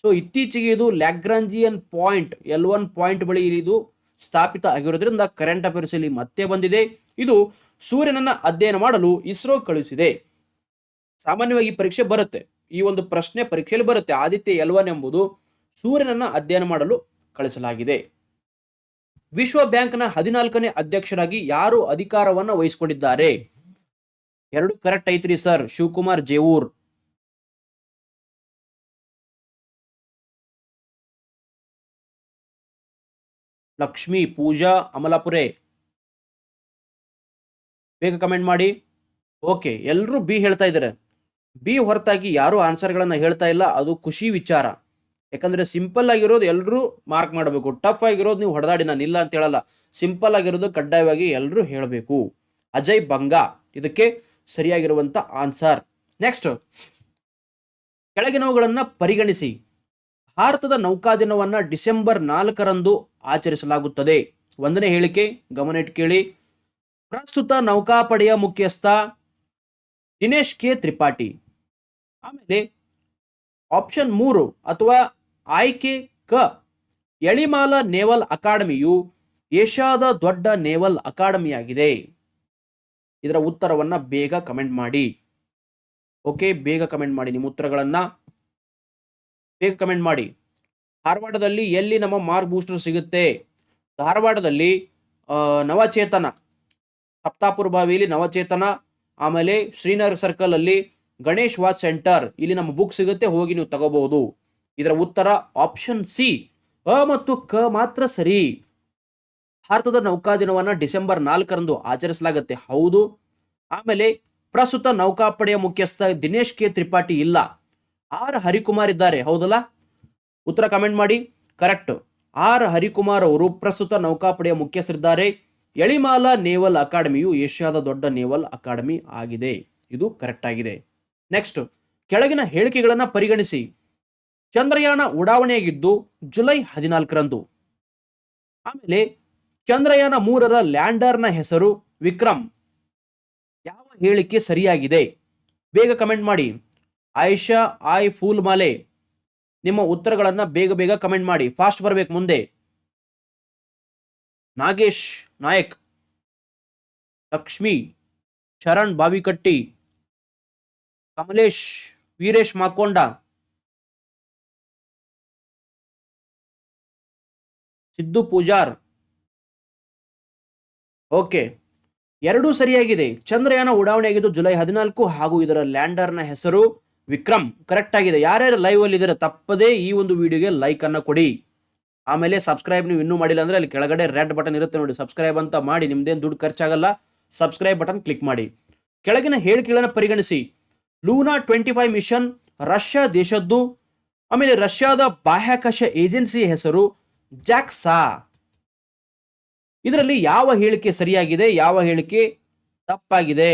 ಸೊ ಇತ್ತೀಚೆಗೆ ಇದು Lagrangian point, L one point ಬಳಿ ಇದು ಸ್ಥಾಪಿತ ಆಗಿರೋದ್ರಿಂದ ಕರೆಂಟ್ ಅಫೇರ್ಸ್ ಇಲ್ಲಿ ಮತ್ತೆ ಬಂದಿದೆ. ಇದು ಸೂರ್ಯನನ್ನ ಅಧ್ಯಯನ ಮಾಡಲು ಇಸ್ರೋ ಕಳುಹಿಸಿದೆ ಸಾಮಾನ್ಯವಾಗಿ ಪರೀಕ್ಷೆ ಬರುತ್ತೆ. ಈ ಒಂದು ಪ್ರಶ್ನೆ ಪರೀಕ್ಷೆಯಲ್ಲಿ ಬರುತ್ತೆ. ಆದಿತ್ಯ ಎಲ್ ಒನ್ ಎಂಬುದು ಸೂರ್ಯನನ್ನ ಅಧ್ಯಯನ ಮಾಡಲು ಕಳಿಸಲಾಗಿದೆ. ವಿಶ್ವ ಬ್ಯಾಂಕ್ನ ಹದಿನಾಲ್ಕನೇ ಅಧ್ಯಕ್ಷರಾಗಿ ಯಾರು ಅಧಿಕಾರವನ್ನ ವಹಿಸಿಕೊಂಡಿದ್ದಾರೆ? ಎರಡು ಕರೆಕ್ಟ್ ಐತ್ರಿ ಸರ್, ಶಿವಕುಮಾರ್ ಜೇವೂರ್. ಲಕ್ಷ್ಮಿ, ಪೂಜಾ, ಅಮಲಾಪುರೆ. ಬೇಗ ಕಮೆಂಟ್ ಮಾಡಿ. ಓಕೆ ಎಲ್ಲರೂ ಬಿ ಹೇಳ್ತಾ ಇದ್ದಾರೆ. ಬಿ ಹೊರತಾಗಿ ಯಾರು ಆನ್ಸರ್ಗಳನ್ನ ಹೇಳ್ತಾ ಇಲ್ಲ, ಅದು ಖುಷಿ ವಿಚಾರ. ಯಾಕಂದ್ರೆ ಸಿಂಪಲ್ ಆಗಿರೋದು ಎಲ್ಲರೂ ಮಾರ್ಕ್ ಮಾಡಬೇಕು. ಟಫ್ ಆಗಿರೋದು ನೀವು ಹೊಡೆದಾಡಿ, ನಾನು ಇಲ್ಲ ಅಂತ ಹೇಳಲ್ಲ. ಸಿಂಪಲ್ ಆಗಿರೋದು ಕಡ್ಡಾಯವಾಗಿ ಎಲ್ಲರೂ ಹೇಳಬೇಕು. ಅಜಯ್ ಬಂಗಾ ಇದಕ್ಕೆ ಸರಿಯಾಗಿರುವಂತ ಆನ್ಸರ್. ನೆಕ್ಸ್ಟ್ ಕೆಳಗಿನವುಗಳನ್ನ ಪರಿಗಣಿಸಿ. ಭಾರತದ ನೌಕಾ ದಿನವನ್ನ ಡಿಸೆಂಬರ್ ನಾಲ್ಕರಂದು ಆಚರಿಸಲಾಗುತ್ತದೆ. ಒಂದನೇ ಹೇಳಿಕೆ, ಗಮನ ಇಟ್ಟು ಕೇಳಿ ಪ್ರಸ್ತುತ ನೌಕಾಪಡೆಯ ಮುಖ್ಯಸ್ಥ ದಿನೇಶ್ ಕೆ ತ್ರಿಪಾಠಿ. ಆಮೇಲೆ ಆಪ್ಷನ್ ಮೂರು ಅಥವಾ ಆಯ್ಕೆ ಕ. ಎಳಿಮಾಲ ನೇವಲ್ ಅಕಾಡೆಮಿಯು ಏಷ್ಯಾದ ದೊಡ್ಡ ನೇವಲ್ ಅಕಾಡೆಮಿಯಾಗಿದೆ. ಇದರ ಉತ್ತರವನ್ನ ಬೇಗ ಕಮೆಂಟ್ ಮಾಡಿ. ಓಕೆ, ಬೇಗ ಕಮೆಂಟ್ ಮಾಡಿ ನಿಮ್ಮ ಉತ್ತರಗಳನ್ನ. ಬೇಗ ಕಮೆಂಟ್ ಮಾಡಿ. ಧಾರವಾಡದಲ್ಲಿ ಎಲ್ಲಿ ನಮ್ಮ ಮಾರ್ಕ್ ಬೂಸ್ಟರ್ ಸಿಗುತ್ತೆ? ಧಾರವಾಡದಲ್ಲಿ ನವಚೇತನ. ಸಪ್ತಾಪುರ ಬಾವಿಯಲ್ಲಿ ನವಚೇತನ, ಆಮೇಲೆ ಶ್ರೀನಗರ್ ಸರ್ಕಲ್ ಅಲ್ಲಿ ಗಣೇಶ್ ವಾಚ್ ಸೆಂಟರ್ ಇಲ್ಲಿ ನಮ್ಮ ಬುಕ್ ಸಿಗುತ್ತೆ, ಹೋಗಿ ನೀವು ತಗೋಬಹುದು. ಇದರ ಉತ್ತರ ಆಪ್ಷನ್ ಸಿ ಅ ಮತ್ತು ಕ ಮಾತ್ರ ಸರಿ. ಭಾರತದ ನೌಕಾ ದಿನವನ್ನು ಡಿಸೆಂಬರ್ ನಾಲ್ಕರಂದು ಆಚರಿಸಲಾಗುತ್ತೆ. ಹೌದು. ಆಮೇಲೆ ಪ್ರಸ್ತುತ ನೌಕಾಪಡೆಯ ಮುಖ್ಯಸ್ಥ ದಿನೇಶ್ ಕೆ ತ್ರಿಪಾಠಿ ಇಲ್ಲ. ಆರ್ ಹರಿಕುಮಾರ್ ಇದ್ದಾರೆ. ಹೌದಲ್ಲ? ಉತ್ತರ ಕಮೆಂಟ್ ಮಾಡಿ. ಕರೆಕ್ಟ್ ಆರ್ ಹರಿಕುಮಾರ್ ಅವರು ಪ್ರಸ್ತುತ ನೌಕಾಪಡೆಯ ಮುಖ್ಯಸ್ಥರಿದ್ದಾರೆ. ಎಳಿಮಾಲ ನೇವಲ್ ಅಕಾಡೆಮಿಯು ಏಷ್ಯಾದ ದೊಡ್ಡ ನೇವಲ್ ಅಕಾಡೆಮಿ ಆಗಿದೆ. ಇದು ಕರೆಕ್ಟ್ ಆಗಿದೆ. ನೆಕ್ಸ್ಟ್ ಕೆಳಗಿನ ಹೇಳಿಕೆಗಳನ್ನು ಪರಿಗಣಿಸಿ. ಚಂದ್ರಯಾನ ಉಡಾವಣೆಯಾಗಿದ್ದು ಜುಲೈ ಹದಿನಾಲ್ಕರಂದು. ಆಮೇಲೆ ಚಂದ್ರಯಾನ ಮೂರರ ಲ್ಯಾಂಡರ್ನ ಹೆಸರು ವಿಕ್ರಮ್. ಯಾವ ಹೇಳಿಕೆ ಸರಿಯಾಗಿದೆ? ಬೇಗ ಕಮೆಂಟ್ ಮಾಡಿ. ಆಯಿಷಾ, ಆಯ್ ಫೂಲ್ ಮಾಲೆ. ನಿಮ್ಮ ಉತ್ತರಗಳನ್ನು ಬೇಗ ಬೇಗ ಕಮೆಂಟ್ ಮಾಡಿ. ಫಾಸ್ಟ್ ಬರಬೇಕು ಮುಂದೆ. ನಾಗೇಶ್ ನಾಯಕ್. ಲಕ್ಷ್ಮಿ ಶರಣ್ ಬಾವಿಕಟ್ಟಿ. ಕಮಲೇಶ್, ವೀರೇಶ್ ಮಾಕೊಂಡ. ಸಿದ್ದು ಪೂಜಾರ್. ಓಕೆ. ಎರಡೂ ಸರಿಯಾಗಿದೆ. ಚಂದ್ರಯಾನ ಉಡಾವಣೆಯಾಗಿದ್ದು ಜುಲೈ ಹದಿನಾಲ್ಕು ಹಾಗೂ ಇದರ ಲ್ಯಾಂಡರ್ನ ಹೆಸರು ವಿಕ್ರಮ್. ಕರೆಕ್ಟ್ ಆಗಿದೆ. ಯಾರ್ಯಾರು ಲೈವ್ ಅಲ್ಲಿ ಇದ್ದಾರೆ ತಪ್ಪದೇ ಈ ಒಂದು ವಿಡಿಯೋಗೆ ಲೈಕ್ ಅನ್ನು ಕೊಡಿ. ಆಮೇಲೆ ಸಬ್ಸ್ಕ್ರೈಬ್ ನೀವು ಇನ್ನೂ ಮಾಡಿಲ್ಲ ಅಂದ್ರೆ ಅಲ್ಲಿ ಕೆಳಗಡೆ ರೆಡ್ ಬಟನ್ ಇರುತ್ತೆ ನೋಡಿ. ಸಬ್ಸ್ಕ್ರೈಬ್ ಅಂತ ಮಾಡಿ, ನಿಮ್ದೇನು ದುಡ್ಡು ಖರ್ಚಾಗಲ್ಲ. ಸಬ್ಸ್ಕ್ರೈಬ್ ಬಟನ್ ಕ್ಲಿಕ್ ಮಾಡಿ. ಕೆಳಗಿನ ಹೇಳಿಕೆಗಳನ್ನು ಪರಿಗಣಿಸಿ. Luna twenty five mission Russia ದೇಶದ್ದು, ಆಮೇಲೆ ರಷ್ಯಾದ ಬಾಹ್ಯಾಕಾಶ ಏಜೆನ್ಸಿ ಹೆಸರು ಜಾಕ್ಸಾ ಇದರಲ್ಲಿ ಯಾವ ಹೇಳಿಕೆ ಸರಿಯಾಗಿದೆ? ಯಾವ ಹೇಳಿಕೆ ತಪ್ಪಾಗಿದೆ?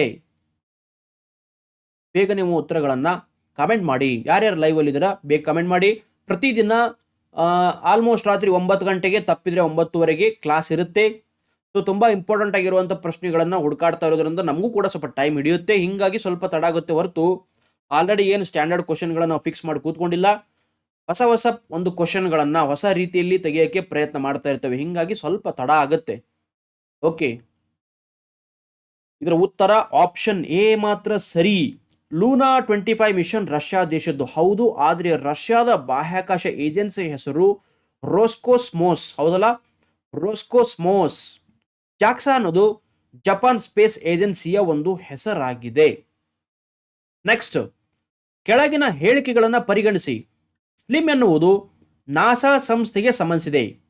ಬೇಗ ನೀವು ಉತ್ತರಗಳನ್ನು ಕಮೆಂಟ್ ಮಾಡಿ. ಯಾರ್ಯಾರು ಲೈವ್ ಅಲ್ಲಿ ಇದ್ದೀರಾ, ಬೇಗ ಕಮೆಂಟ್ ಮಾಡಿ. ಪ್ರತಿದಿನ ಆಲ್ಮೋಸ್ಟ್ ರಾತ್ರಿ ಒಂಬತ್ತು ಗಂಟೆಗೆ ತಪ್ಪಿದ್ರೆ ಒಂಬತ್ತುವರೆಗೆ ಕ್ಲಾಸ್ ಇರುತ್ತೆ. ಸೊ ತುಂಬಾ ಇಂಪಾರ್ಟೆಂಟ್ ಆಗಿರುವಂಥ ಪ್ರಶ್ನೆಗಳನ್ನು ಹುಡುಕಾಡ್ತಾ ಇರೋದ್ರಿಂದ ನಮಗೂ ಕೂಡ ಸ್ವಲ್ಪ ಟೈಮ್ ಹಿಡಿಯುತ್ತೆ. ಹಿಂಗಾಗಿ ಸ್ವಲ್ಪ ತಡ ಆಗುತ್ತೆ ಹೊರತು. ಆಲ್ರೆಡಿ ಏನು ಸ್ಟ್ಯಾಂಡರ್ಡ್ ಕ್ವಶನ್ಗಳನ್ನು ಫಿಕ್ಸ್ ಮಾಡಿ ಕೂತ್ಕೊಂಡಿಲ್ಲ. ಹೊಸ ಹೊಸ ಒಂದು ಕ್ವಶನ್ಗಳನ್ನು ಹೊಸ ರೀತಿಯಲ್ಲಿ ತೆಗೆಯೋಕ್ಕೆ ಪ್ರಯತ್ನ ಮಾಡ್ತಾ ಇರ್ತವೆ. ಹೀಗಾಗಿ ಸ್ವಲ್ಪ ತಡ ಆಗುತ್ತೆ. ಓಕೆ ಇದರ ಉತ್ತರ ಆಪ್ಷನ್ ಎ ಮಾತ್ರ ಸರಿ. Luna twenty five mission Russia ದೇಶದ್ದು. ಹೌದು, ಆದರೆ ರಷ್ಯಾದ ಬಾಹ್ಯಾಕಾಶ ಏಜೆನ್ಸಿ ಹೆಸರು ರೋಸ್ಕೋಸ್ಮೋಸ್ ಹೌದಲ್ಲ? ರೋಸ್ಕೋಸ್ಮೋಸ್ ಜಾಕ್ಸಾ ಅನ್ನೋದು ಜಪಾನ್ ಸ್ಪೇಸ್ ಏಜೆನ್ಸಿಯ ಒಂದು ಹೆಸರಾಗಿದೆ. ನೆಕ್ಸ್ಟ್ ಕೆಳಗಿನ ಹೇಳಿಕೆಗಳನ್ನು ಪರಿಗಣಿಸಿ. ಸ್ಲಿಮ್ ಎನ್ನುವುದು ನಾಸಾ ಸಂಸ್ಥೆಗೆ ಸಂಬಂಧಿಸಿದೆ.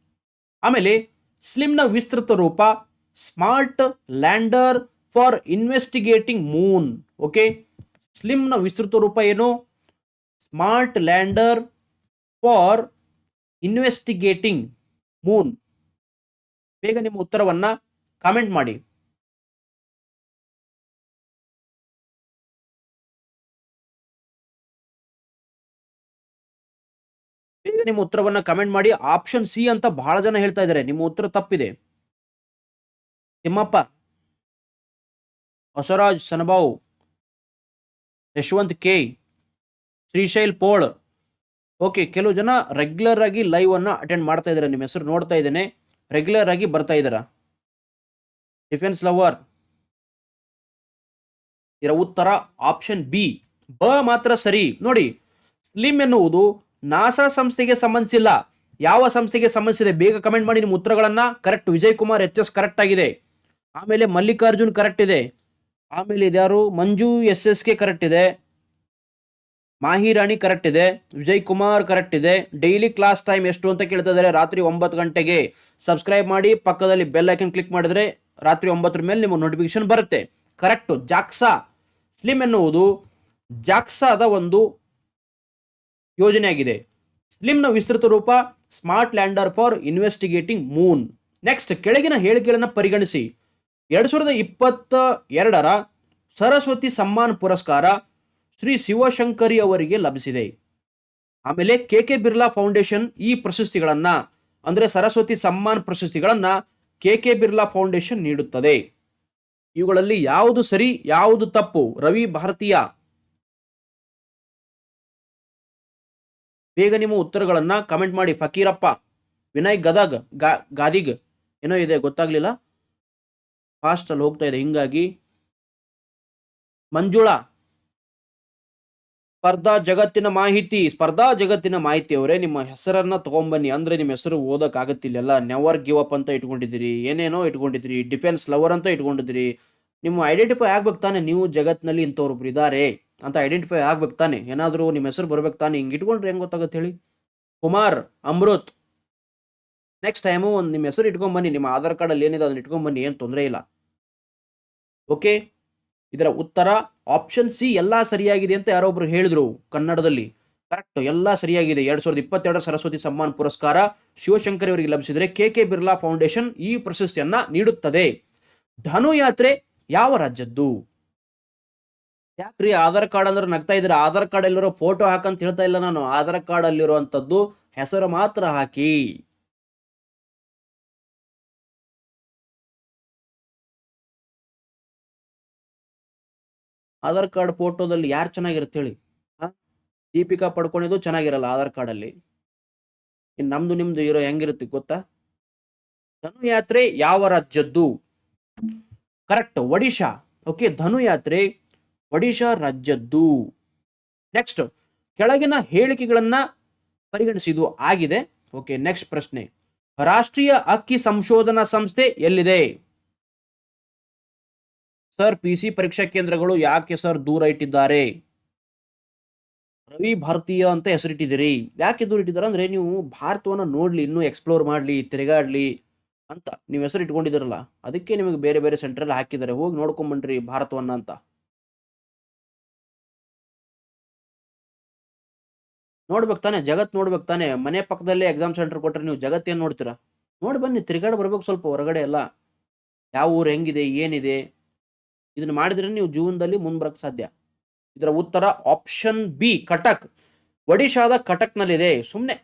ಆಮೇಲೆ ಸ್ಲಿಮ್ನ ವಿಸ್ತೃತ ರೂಪ smart lander for investigating moon. Okay? ಸ್ಲಿಮ್ನ ವಿಸ್ತೃತ ರೂಪ ಏನು? Smart lander for investigating moon. ಬೇಗ ನಿಮ್ಮ ಉತ್ತರವನ್ನು ಕಾಮೆಂಟ್ ಮಾಡಿ. ನಿಮ್ಮ ಉತ್ತರವನ್ನ ಕಮೆಂಟ್ ಮಾಡಿ ಆಪ್ಷನ್ ಸಿ ಅಂತ ಬಹಳ ಜನ ಹೇಳ್ತಾ ಇದ್ದಾರೆ. ನಿಮ್ಮ ಉತ್ತರ ತಪ್ಪಿದೆ. ತಿಮ್ಮಪ್ಪ ಹೊಸರಾಜ್ ಸನಬಾವು, ಯಶವಂತ್ ಕೆ, ಶ್ರೀಶೈಲ್ ಪೋಳ್. ಓಕೆ ಕೆಲವು ಜನ ರೆಗ್ಯುಲರ್ ಆಗಿ ಲೈವ್ ಅನ್ನ ಅಟೆಂಡ್ ಮಾಡ್ತಾ ಇದ್ದಾರೆ. ನಿಮ್ಮ ಹೆಸರು ನೋಡ್ತಾ ಇದ್ದೇನೆ. ರೆಗ್ಯುಲರ್ ಆಗಿ ಬರ್ತಾ ಇದ್ದೀರಾ? ಡಿಫೆನ್ಸ್ ಲವರ್ ಇದರ ಉತ್ತರ ಆಪ್ಷನ್ ಬಿ ಬ ಮಾತ್ರ ಸರಿ. ನೋಡಿ ಸ್ಲಿಮ್ ಎನ್ನುವುದು ನಾಸಾ ಸಂಸ್ಥೆಗೆ ಸಂಬಂಧಿಸಿಲ್ಲ. ಯಾವ ಸಂಸ್ಥೆಗೆ ಸಂಬಂಧಿಸಿದೆ? ಬೇಗ ಕಮೆಂಟ್ ಮಾಡಿ ನಿಮ್ಮ ಉತ್ತರಗಳನ್ನು. Correct Vijay Kumar H S correct ಆಗಿದೆ. ಆಮೇಲೆ ಮಲ್ಲಿಕಾರ್ಜುನ್ ಕರೆಕ್ಟ್ ಇದೆ. ಆಮೇಲೆ ಇದ್ಯಾರು? Manju S S K correct ಇದೆ. ಮಾಹಿರಾಣಿ ಕರೆಕ್ಟ್ ಇದೆ. ವಿಜಯ್ ಕುಮಾರ್ ಕರೆಕ್ಟ್ ಇದೆ. ಡೈಲಿ ಕ್ಲಾಸ್ ಟೈಮ್ ಎಷ್ಟು ಅಂತ ಕೇಳ್ತಾ ಇದ್ದಾರೆ ರಾತ್ರಿ ಒಂಬತ್ತು ಗಂಟೆಗೆ. ಸಬ್ಸ್ಕ್ರೈಬ್ ಮಾಡಿ, ಪಕ್ಕದಲ್ಲಿ ಬೆಲ್ ಐಕನ್ ಕ್ಲಿಕ್ ಮಾಡಿದ್ರೆ ರಾತ್ರಿ ಒಂಬತ್ತರ ಮೇಲೆ ನಿಮಗೆ ನೋಟಿಫಿಕೇಶನ್ ಬರುತ್ತೆ. ಕರೆಕ್ಟು ಜಾಕ್ಸಾ. ಸ್ಲಿಮ್ ಎನ್ನುವುದು ಜಾಕ್ಸಾದ ಒಂದು ಯೋಜನೆಯಾಗಿದೆ ಸ್ಲಿಮ್ನ ವಿಸ್ತೃತ ರೂಪ, smart lander for investigating moon. Next, ಕೆಳಗಿನ ಹೇಳಿಕೆಗಳನ್ನು ಪರಿಗಣಿಸಿ. ಎರಡು ಸಾವಿರದ ಇಪ್ಪತ್ತ ಎರಡರ ಸರಸ್ವತಿ ಸಮ್ಮಾನ್ ಪುರಸ್ಕಾರ ಶ್ರೀ ಶಿವಶಂಕರಿ ಅವರಿಗೆ ಲಭಿಸಿದೆ. ಆಮೇಲೆ ಕೆ ಕೆ ಬಿರ್ಲಾ ಫೌಂಡೇಶನ್ ಈ ಪ್ರಶಸ್ತಿಗಳನ್ನು, ಅಂದರೆ ಸರಸ್ವತಿ ಸಮ್ಮಾನ್ ಪ್ರಶಸ್ತಿಗಳನ್ನು ಕೆ ಕೆ ಬಿರ್ಲಾ ಫೌಂಡೇಶನ್ ನೀಡುತ್ತದೆ. ಇವುಗಳಲ್ಲಿ ಯಾವುದು ಸರಿ, ಯಾವುದು ತಪ್ಪು? ರವಿ ಭಾರತೀಯ ಬೇಗ ನಿಮ್ಮ ಉತ್ತರಗಳನ್ನ ಕಮೆಂಟ್ ಮಾಡಿ. ಫಕೀರಪ್ಪ, ವಿನಯ್ ಗದಗ್, ಗಾ, ಗಾದಿಗ್, ಏನೋ ಇದೆ, ಗೊತ್ತಾಗ್ಲಿಲ್ಲ. ಫಾಸ್ಟ್ ಅಲ್ಲಿ ಹೋಗ್ತಾ ಇದೆ. ಹಿಂಗಾಗಿ ಮಂಜುಳಾ, ಸ್ಪರ್ಧಾ ಜಗತ್ತಿನ ಮಾಹಿತಿ, ಸ್ಪರ್ಧಾ ಜಗತ್ತಿನ ಮಾಹಿತಿ ಅವರೇ, ನಿಮ್ಮ ಹೆಸರನ್ನ ತಗೊಂಬನ್ನಿ. ಅಂದ್ರೆ ನಿಮ್ಮ ಹೆಸರು ಓದಕ್ ಆಗತ್ತಿಲ್ಲ ನೆವರ್ ಗಿವ್ ಅಪ್ ಅಂತ ಇಟ್ಕೊಂಡಿದ್ದೀರಿ. ಏನೇನೋ ಇಟ್ಕೊಂಡಿದ್ದೀರಿ. ಡಿಫೆನ್ಸ್ ಲವರ್ ಅಂತ ಇಟ್ಕೊಂಡಿದ್ದೀರಿ. ನಿಮ್ಮ ಐಡೆಂಟಿಫೈ ಆಗ್ಬೇಕು ತಾನೆ. ನೀವು ಜಗತ್ತಿನಲ್ಲಿ ಇಂಥವ್ರೊಬ್ರು ಇದ್ದಾರೆ ಅಂತ ಐಡೆಂಟಿಫೈ ಆಗ್ಬೇಕು ತಾನೆ. ಏನಾದರೂ ನಿಮ್ಮ ಹೆಸರು ಬರ್ಬೇಕು ತಾನೆ. ಹಿಂಗೆ ಇಟ್ಕೊಂಡ್ರೆ ಹೆಂಗೆ ಗೊತ್ತಾಗುತ್ತೆ ಹೇಳಿ? ಕುಮಾರ್ ಅಮೃತ್ ನೆಕ್ಸ್ಟ್ ಟೈಮು ಒಂದು ನಿಮ್ಮ ಹೆಸರು ಇಟ್ಕೊಂಬನ್ನಿ ನಿಮ್ಮ ಆಧಾರ್ ಕಾರ್ಡಲ್ಲಿ ಏನಿದೆ ಅದನ್ನ ಇಟ್ಕೊಂಬನ್ನಿ ಏನು ತೊಂದರೆ ಇಲ್ಲ. ಓಕೆ ಇದರ ಉತ್ತರ ಆಪ್ಷನ್ ಸಿ ಎಲ್ಲ ಸರಿಯಾಗಿದೆ ಅಂತ ಯಾರೊಬ್ರು ಹೇಳಿದ್ರು ಕನ್ನಡದಲ್ಲಿ. ಕರೆಕ್ಟ್ ಎಲ್ಲ ಸರಿಯಾಗಿದೆ. ಎರಡು ಸಾವಿರದ ಇಪ್ಪತ್ತೆರಡರ ಸರಸ್ವತಿ ಸಮ್ಮಾನ್ ಪುರಸ್ಕಾರ ಶಿವಶಂಕರ್ ಅವರಿಗೆ ಲಭಿಸಿದರೆ ಕೆ ಕೆ ಬಿರ್ಲಾ ಫೌಂಡೇಶನ್ ಈ ಪ್ರಶಸ್ತಿಯನ್ನ ನೀಡುತ್ತದೆ. ಧನು ಯಾತ್ರೆ ಯಾವ ರಾಜ್ಯದ್ದು? ಯಾಕ್ರಿ? ಆಧಾರ್ ಕಾರ್ಡ್ ಅಂದ್ರೆ ನಗ್ತಾ ಇದ್ರೆ ಆಧಾರ್ ಕಾರ್ಡ್ ಅಲ್ಲಿರೋ ಫೋಟೋ ಹಾಕಂತ ಹೇಳ್ತಾ ಇಲ್ಲ ನಾನು. ಆಧಾರ್ ಕಾರ್ಡ್ ಅಲ್ಲಿರುವಂತದ್ದು ಹೆಸರು ಮಾತ್ರ ಹಾಕಿ. ಆಧಾರ್ ಕಾರ್ಡ್ ಫೋಟೋದಲ್ಲಿ ಯಾರು ಚೆನ್ನಾಗಿರುತ್ತೆ ಹೇಳಿ? ದೀಪಿಕಾ ಪಡ್ಕೊಂಡಿದ್ದು ಚೆನ್ನಾಗಿರಲ್ಲ ಆಧಾರ್ ಕಾರ್ಡಲ್ಲಿ ಇನ್ನು ನಮ್ದು ನಿಮ್ದು ಇರೋ ಹೆಂಗಿರುತ್ತೆ ಗೊತ್ತಾ? ಧನುಯಾತ್ರೆ ಯಾವ ರಾಜ್ಯದ್ದು? ಕರೆಕ್ಟ್ ಒಡಿಶಾ. ಓಕೆ ಧನುಯಾತ್ರೆ ಒಡಿಶಾ ರಾಜ್ಯದ್ದು. ನೆಕ್ಸ್ಟ್ ಕೆಳಗಿನ ಹೇಳಿಕೆಗಳನ್ನ ಪರಿಗಣಿಸಿದ್ದು ಆಗಿದೆ. ಓಕೆ ನೆಕ್ಸ್ಟ್ ಪ್ರಶ್ನೆ. ರಾಷ್ಟ್ರೀಯ ಅಕ್ಕಿ ಸಂಶೋಧನಾ ಸಂಸ್ಥೆ ಎಲ್ಲಿದೆ? ಸರ್ ಪಿ ಸಿ ಪರೀಕ್ಷಾ ಕೇಂದ್ರಗಳು ಯಾಕೆ ಸರ್ ದೂರ ಇಟ್ಟಿದ್ದಾರೆ? ರವಿ ಭಾರತೀಯ ಅಂತ ಹೆಸರಿಟ್ಟಿದ್ದೀರಿ. ಯಾಕೆ ದೂರ ಇಟ್ಟಿದ್ದಾರೆ? ಅಂದ್ರೆ ನೀವು ಭಾರತವನ್ನ ನೋಡ್ಲಿ, ಇನ್ನೂ ಎಕ್ಸ್ಪ್ಲೋರ್ ಮಾಡ್ಲಿ, ತಿರುಗಾಡ್ಲಿ ಅಂತ. ನೀವು ಹೆಸರು ಇಟ್ಕೊಂಡಿದ್ದೀರಲ್ಲ ಅದಕ್ಕೆ ನಿಮಗೆ ಬೇರೆ ಬೇರೆ ಸೆಂಟ್ರಲ್ಲಿ ಹಾಕಿದ್ದಾರೆ. ಹೋಗಿ ನೋಡ್ಕೊಂಬನ್ರಿ ಭಾರತವನ್ನ ಅಂತ. ನೋಡ್ಬೇಕು ತಾನೆ, ಜಗತ್ ನೋಡ್ಬೇಕು ತಾನೆ. ಮನೆ ಪಕ್ಕದಲ್ಲೇ ಎಕ್ಸಾಮ್ ಸೆಂಟರ್ ಕೊಟ್ಟರೆ ನೀವು ಜಗತ್ತೇನು ನೋಡ್ತೀರಾ? ನೋಡಿ ಬನ್ನಿ, ತಿರ್ಗಾಡಿ ಬರ್ಬೇಕು ಸ್ವಲ್ಪ ಹೊರಗಡೆ ಎಲ್ಲ. ಯಾವ ಊರು ಹೆಂಗಿದೆ, ಏನಿದೆ? ಇದನ್ನ ಮಾಡಿದ್ರೆ ನೀವು ಜೀವನದಲ್ಲಿ ಮುಂದ್ಬರಕ್ಕೆ ಸಾಧ್ಯ. ಇದರ ಉತ್ತರ ಆಪ್ಷನ್ ಬಿ ಕಟಕ್. ಒಡಿಶಾದ ಕಟಕ್ನಲ್ಲಿದೆ. ಸುಮ್ಮನೆ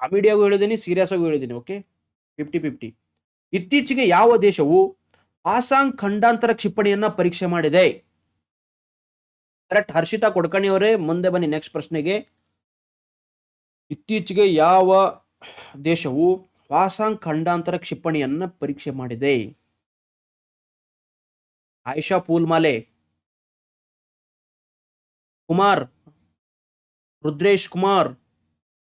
ಕಾಮಿಡಿಯಾಗೂ ಹೇಳಿದ್ದೀನಿ ಸೀರಿಯಸ್ ಆಗೂ ಹೇಳಿದ್ದೀನಿ ಓಕೆ ಫಿಫ್ಟಿ ಫಿಫ್ಟಿ ಇತ್ತೀಚೆಗೆ ಯಾವ ದೇಶವು ಆಸಾಂಗ್ ಖಂಡಾಂತರ ಕ್ಷಿಪಣಿಯನ್ನ ಪರೀಕ್ಷೆ ಮಾಡಿದೆ? ಕರೆಕ್ಟ್ ಹರ್ಷಿತಾ ಕೊಡ್ಕಣಿಯವರೇ ಮುಂದೆ ಬನ್ನಿ ನೆಕ್ಸ್ಟ್ ಪ್ರಶ್ನೆಗೆ. ಇತ್ತೀಚೆಗೆ ಯಾವ ದೇಶವು ಹ್ವಾಸಾಂಗ್ ಖಂಡಾಂತರ ಕ್ಷಿಪಣಿಯನ್ನು ಪರೀಕ್ಷೆ ಮಾಡಿದೆ? Ayesha Poolmale, Kumar, Rudresh Kumar,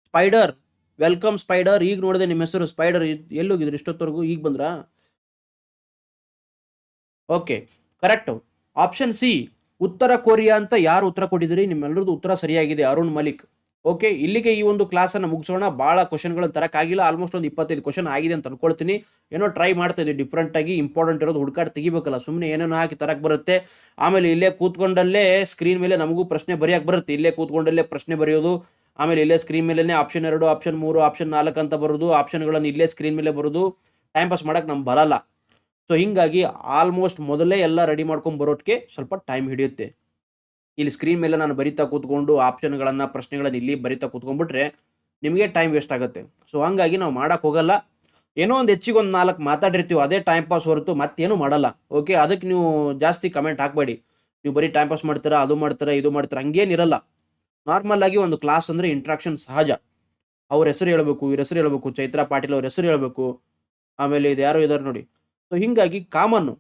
spider, welcome spider, ಈಗ ನೋಡಿದೆ ನಿಮ್ಮ ಹೆಸರು ಸ್ಪೈಡರ್ ಎಲ್ಲೋಗಿದ್ರಿ ಇಷ್ಟೊತ್ತವರೆಗೂ ಈಗ ಬಂದ್ರಾ? Okay, correct. ಆಪ್ಷನ್ ಸಿ, ಉತ್ತರ ಕೊರಿಯಾ ಅಂತ ಯಾರು ಉತ್ತರ ಕೊಟ್ಟಿದ್ರಿ ನಿಮ್ಮೆಲ್ಲರದ್ದು ಉತ್ತರ ಸರಿಯಾಗಿದೆ, ಅರುಣ್ ಮಲಿಕ್. ಓಕೆ ಇಲ್ಲಿಗೆ ಈ ಒಂದು ಕ್ಲಾಸನ್ನು ಮುಗಿಸೋಣ. ಭಾಳ ಕ್ವಶನ್ಗಳನ್ನು ತರಕ್ಕಾಗಿಲ್ಲ ಆಲ್ಮೋಸ್ಟ್ ಒಂದು ಇಪ್ಪತ್ತೈದು ಕ್ವಶನ್ ಆಗಿದೆ ಅಂತ ಅನ್ಕೊಳ್ತೀನಿ. ಏನೋ ಟ್ರೈ ಮಾಡ್ತಾ ಇದ್ದೀವಿ ಡಿಫ್ರೆಂಟ್ ಆಗಿ ಇಂಪಾರ್ಟೆಂಟ್ ಇರೋದು ಹುಡುಕಾಟ ತೆಗಿಬೇಕಲ್ಲ. ಸುಮ್ಮನೆ ಏನೇನೋ ಹಾಕಿ ತರಕ್ಕೆ ಬರುತ್ತೆ. ಆಮೇಲೆ ಇಲ್ಲೇ ಕೂತ್ಕೊಂಡಲ್ಲೇ ಸ್ಕ್ರೀನ್ ಮೇಲೆ ನಮಗೂ ಪ್ರಶ್ನೆ ಬರೆಯಕ್ಕೆ ಬರುತ್ತೆ. ಇಲ್ಲೇ ಕೂತ್ಕೊಂಡಲ್ಲೇ ಪ್ರಶ್ನೆ ಬರೆಯೋದು, ಆಮೇಲೆ ಇಲ್ಲೇ ಸ್ಕ್ರೀನ್ ಮೇಲೆ ಆಪ್ಷನ್ ಎರಡು ಆಪ್ಷನ್ ಮೂರು ಆಪ್ಷನ್ ನಾಲ್ಕು ಅಂತ ಬರೋದು. ಆಪ್ಷನ್ಗಳನ್ನು ಇಲ್ಲೇ ಸ್ಕ್ರೀನ್ ಮೇಲೆ ಬರೋದು. ಟೈಮ್ ಪಾಸ್ ಮಾಡೋಕೆ ನಮ್ಗೆ ಬರಲ್ಲ. ಸೊ ಹಿಂಗಾಗಿ ಆಲ್ಮೋಸ್ಟ್ ಮೊದಲೇ ಎಲ್ಲ ರೆಡಿ ಮಾಡ್ಕೊಂಡು ಬರೋಕ್ಕೆ ಸ್ವಲ್ಪ ಟೈಮ್ ಹಿಡಿಯುತ್ತೆ. ಇಲ್ಲಿ ಸ್ಕ್ರೀನ್ ಮೇಲೆ ನಾನು ಬರಿತಾ ಕೂತ್ಕೊಂಡು ಆಪ್ಷನ್ಗಳನ್ನು ಪ್ರಶ್ನೆಗಳನ್ನು ಇಲ್ಲಿ ಬರಿತಾ ಕೂತ್ಕೊಂಡ್ಬಿಟ್ರೆ ನಿಮಗೆ ಟೈಮ್ ವೇಸ್ಟ್ ಆಗುತ್ತೆ. ಸೊ ಹಂಗಾಗಿ ನಾವು ಮಾಡೋಕೆ ಹೋಗಲ್ಲ. ಏನೋ ಒಂದು ಹೆಚ್ಚಿಗೆ ಒಂದು ನಾಲ್ಕು ಮಾತಾಡಿರ್ತೀವಿ, ಅದೇ ಟೈಮ್ ಪಾಸ್ ಹೊರತು ಮತ್ತೇನು ಮಾಡಲ್ಲ. ಓಕೆ ಅದಕ್ಕೆ ನೀವು ಜಾಸ್ತಿ ಕಮೆಂಟ್ ಹಾಕಬೇಡಿ. ನೀವು ಬರೀ ಟೈಮ್ ಪಾಸ್ ಮಾಡ್ತೀರಾ, ಅದು ಮಾಡ್ತೀರಾ, ಇದು ಮಾಡ್ತೀರಾ ಹಂಗೇನಿರಲ್ಲ ನಾರ್ಮಲ್ ಆಗಿ ಒಂದು ಕ್ಲಾಸ್ ಅಂದರೆ ಇಂಟ್ರಾಕ್ಷನ್ ಸಹಜ. ಅವ್ರ ಹೆಸರು ಹೇಳಬೇಕು, ಇವ್ರ ಹೆಸರು ಹೇಳಬೇಕು, ಚೈತ್ರಾ ಪಾಟೀಲ್ ಅವ್ರ ಹೆಸರು ಹೇಳಬೇಕು. ಆಮೇಲೆ ಇದು ಯಾರೋ ಇದಾರೆ ನೋಡಿ. ಸೊ ಹಿಂಗಾಗಿ ಕಾಮನ್ನು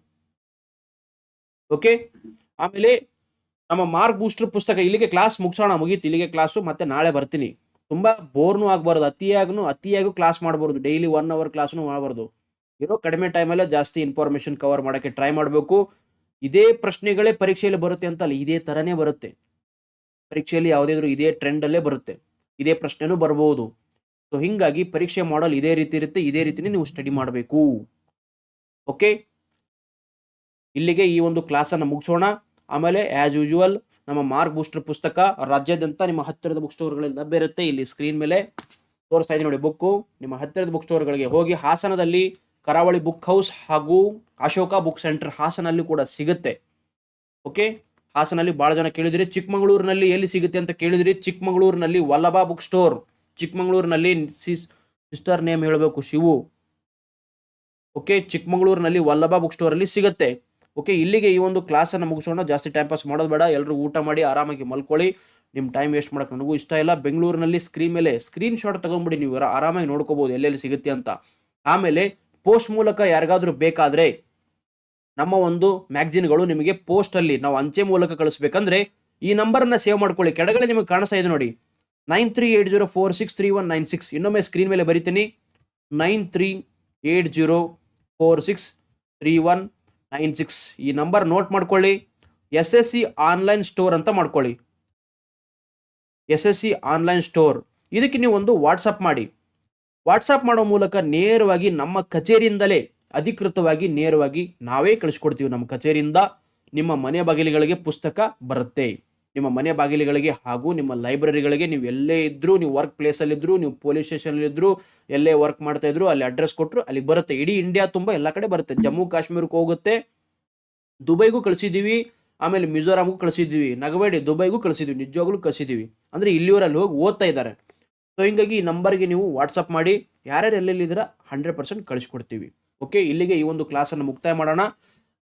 ಓಕೆ ಆಮೇಲೆ ನಮ್ಮ ಮಾರ್ಕ್ ಬೂಸ್ಟರ್ ಪುಸ್ತಕ ಇಲ್ಲಿಗೆ ಕ್ಲಾಸ್ ಮುಗಿಸೋಣ, ಮುಗೀತು, ಇಲ್ಲಿಗೆ ಕ್ಲಾಸು ಮತ್ತೆ ನಾಳೆ ಬರ್ತೀನಿ. ತುಂಬಾ ಬೋರ್ನು ಆಗಬಾರ್ದು ಅತಿಯಾಗೂ ಅತಿಯಾಗೂ ಕ್ಲಾಸ್ ಮಾಡಬಾರ್ದು ಡೈಲಿ ಒನ್ ಅವರ್ ಕ್ಲಾಸ್ನು ಮಾಡಬಾರ್ದು. ಇರೋ ಕಡಿಮೆ ಟೈಮಲ್ಲೇ ಜಾಸ್ತಿ ಇನ್ಫಾರ್ಮೇಷನ್ ಕವರ್ ಮಾಡೋಕ್ಕೆ ಟ್ರೈ ಮಾಡಬೇಕು. ಇದೇ ಪ್ರಶ್ನೆಗಳೇ ಪರೀಕ್ಷೆಯಲ್ಲಿ ಬರುತ್ತೆ ಅಂತ ಅಲ್ಲ ಇದೇ ಥರನೇ ಬರುತ್ತೆ. ಪರೀಕ್ಷೆಯಲ್ಲಿ ಯಾವುದಾದ್ರೂ ಇದೇ ಟ್ರೆಂಡಲ್ಲೇ ಬರುತ್ತೆ. ಇದೇ ಪ್ರಶ್ನೆನೂ ಬರ್ಬೋದು. ಸೊ ಹಿಂಗಾಗಿ ಪರೀಕ್ಷೆ ಮಾಡಲ್ ಇದೇ ರೀತಿ ಇರುತ್ತೆ, ಇದೇ ರೀತಿನೇ ನೀವು ಸ್ಟಡಿ ಮಾಡಬೇಕು. ಓಕೆ ಇಲ್ಲಿಗೆ ಈ ಒಂದು ಕ್ಲಾಸನ್ನು ಮುಗಿಸೋಣ. ಆಮೇಲೆ ಆ್ಯಸ್ ಯೂಶುವಲ್ ನಮ್ಮ ಮಾರ್ಕ್ ಬೂಸ್ಟರ್ ಪುಸ್ತಕ ರಾಜ್ಯಾದ್ಯಂತ ನಿಮ್ಮ ಹತ್ತಿರದ ಬುಕ್ ಸ್ಟೋರ್ಗಳಲ್ಲಿ ಲಭ್ಯ ಇರುತ್ತೆ. ಇಲ್ಲಿ ಸ್ಕ್ರೀನ್ ಮೇಲೆ ತೋರಿಸ್ತಾ ಇದೆ ನೋಡಿ ಬುಕ್ಕು ನಿಮ್ಮ ಹತ್ತಿರದ ಬುಕ್ ಸ್ಟೋರ್ಗಳಿಗೆ ಹೋಗಿ ಹಾಸನದಲ್ಲಿ ಕರಾವಳಿ ಬುಕ್ ಹೌಸ್ ಹಾಗೂ ಅಶೋಕ ಬುಕ್ ಸೆಂಟರ್ ಹಾಸನಲ್ಲಿ ಕೂಡ ಸಿಗುತ್ತೆ. ಓಕೆ ಹಾಸನಲ್ಲಿ ಭಾಳ ಜನ ಕೇಳಿದ್ರಿ. ಚಿಕ್ಕಮಗಳೂರಿನಲ್ಲಿ ಎಲ್ಲಿ ಸಿಗುತ್ತೆ ಅಂತ ಕೇಳಿದ್ರಿ. ಚಿಕ್ಕಮಗಳೂರಿನಲ್ಲಿ ವಲ್ಲಭ ಬುಕ್ ಸ್ಟೋರ್ ಚಿಕ್ಕಮಗಳೂರಿನಲ್ಲಿ ಸಿಸ್ಟರ್ ನೇಮ್ ಹೇಳಬೇಕು ಶಿವು. ಓಕೆ ಚಿಕ್ಕಮಗಳೂರಿನಲ್ಲಿ ವಲ್ಲಭ ಬುಕ್ ಸ್ಟೋರಲ್ಲಿ ಸಿಗುತ್ತೆ. ಓಕೆ ಇಲ್ಲಿಗೆ ಈ ಒಂದು ಕ್ಲಾಸನ್ನು ಮುಗಿಸೋಣ. ಜಾಸ್ತಿ ಟೈಮ್ ಪಾಸ್ ಮಾಡೋದು ಬೇಡ. ಎಲ್ಲರೂ ಊಟ ಮಾಡಿ ಆರಾಮಾಗಿ ಮಲ್ಕೊಳ್ಳಿ. ನಿಮ್ಮ ಟೈಮ್ ವೇಸ್ಟ್ ಮಾಡೋಕೆ ನನಗೂ ಇಷ್ಟ ಇಲ್ಲ. ಬೆಂಗಳೂರಿನಲ್ಲಿ ಸ್ಕ್ರೀನ್ ಮೇಲೆ ಸ್ಕ್ರೀನ್ ಶಾಟ್ ತೊಗೊಂಬಿಡಿ ನೀವು. ಆರಾ- ಆರಾಮಾಗಿ ನೋಡ್ಕೋಬೋದು ಎಲ್ಲೆಲ್ಲಿ ಸಿಗುತ್ತೆ ಅಂತ. ಆಮೇಲೆ ಪೋಸ್ಟ್ ಮೂಲಕ ಯಾರಿಗಾದರೂ ಬೇಕಾದರೆ ನಮ್ಮ ಒಂದು ಮ್ಯಾಗ್ಝಿನ್ಗಳು ನಿಮಗೆ ಪೋಸ್ಟಲ್ಲಿ ನಾವು ಅಂಚೆ ಮೂಲಕ ಕಳಿಸ್ಬೇಕಂದ್ರೆ ಈ ನಂಬರನ್ನು ಸೇವ್ ಮಾಡ್ಕೊಳ್ಳಿ. ಕೆಳಗಡೆ ನಿಮಗೆ ಕಾಣಿಸ್ತಾ ಇದೆ ನೋಡಿ. Nine three eight zero four six three one nine six. ಇನ್ನೊಮ್ಮೆ ಸ್ಕ್ರೀನ್ ಮೇಲೆ ಬರಿತೀನಿ. Nine three eight zero four six three one nine six ಈ ನಂಬರ್ ನೋಟ್ ಮಾಡ್ಕೊಳ್ಳಿ. S S C online store ಅಂತ ಮಾಡ್ಕೊಳ್ಳಿ. S S C online store. ಇದಕ್ಕೆ ನೀವು ಒಂದು ವಾಟ್ಸಪ್ ಮಾಡಿ. ವಾಟ್ಸಪ್ ಮಾಡೋ ಮೂಲಕ ನೇರವಾಗಿ ನಮ್ಮ ಕಚೇರಿಯಿಂದಲೇ, ಅಧಿಕೃತವಾಗಿ ನೇರವಾಗಿ ನಾವೇ ಕಳಿಸ್ಕೊಡ್ತೀವಿ ನಮ್ಮ ಕಚೇರಿಯಿಂದ. ನಿಮ್ಮ ಮನೆ ಬಾಗಿಲುಗಳಿಗೆ ಪುಸ್ತಕ ಬರುತ್ತೆ. ನಿಮ್ಮ ಮನೆ ಬಾಗಿಲುಗಳಿಗೆ ಹಾಗೂ ನಿಮ್ಮ ಲೈಬ್ರರಿಗಳಿಗೆ ನೀವು ಎಲ್ಲೇ ಇದ್ದರೂ ನೀವು ವರ್ಕ್ ಪ್ಲೇಸಲ್ಲಿದ್ದರೂ ನೀವು ಪೊಲೀಸ್ ಸ್ಟೇಷನಲ್ಲಿದ್ದರೂ ಎಲ್ಲೇ ವರ್ಕ್ ಮಾಡ್ತಾ ಇದ್ರು, ಅಲ್ಲಿ ಅಡ್ರೆಸ್ ಕೊಟ್ಟರು ಅಲ್ಲಿಗೆ ಬರುತ್ತೆ. ಇಡೀ ಇಂಡಿಯಾ ತುಂಬ ಎಲ್ಲ ಕಡೆ ಬರುತ್ತೆ. ಜಮ್ಮು, ಕಾಶ್ಮೀರಕ್ಕೆ ಹೋಗುತ್ತೆ. ದುಬೈಗೂ ಕಳಿಸಿದ್ದೀವಿ ಆಮೇಲೆ ಮಿಜೋರಾಮ್ಗೂ ಕಳಿಸಿದ್ದೀವಿ ನಗಬೇಡಿ, ದುಬೈಗೂ ಕಳಿಸಿದ್ದೀವಿ ನಿಜವಾಗ್ಲೂ ಕಳಿಸಿದ್ದೀವಿ ಅಂದರೆ ಇಲ್ಲಿವರಲ್ಲಿ ಹೋಗಿ ಓದ್ತಾ ಇದ್ದಾರೆ. ಸೊ ಹಿಂಗಾಗಿ ಈ ನಂಬರ್ಗೆ ನೀವು ವಾಟ್ಸಪ್ ಮಾಡಿ. ಯಾರ್ಯಾರು ಎಲ್ಲೆಲ್ಲಿದ್ದೀರಾ ಹಂಡ್ರೆಡ್ ಪರ್ಸೆಂಟ್ ಕಳಿಸ್ಕೊಡ್ತೀವಿ. ಓಕೆ ಇಲ್ಲಿಗೆ ಈ ಒಂದು ಕ್ಲಾಸನ್ನು ಮುಕ್ತಾಯ ಮಾಡೋಣ.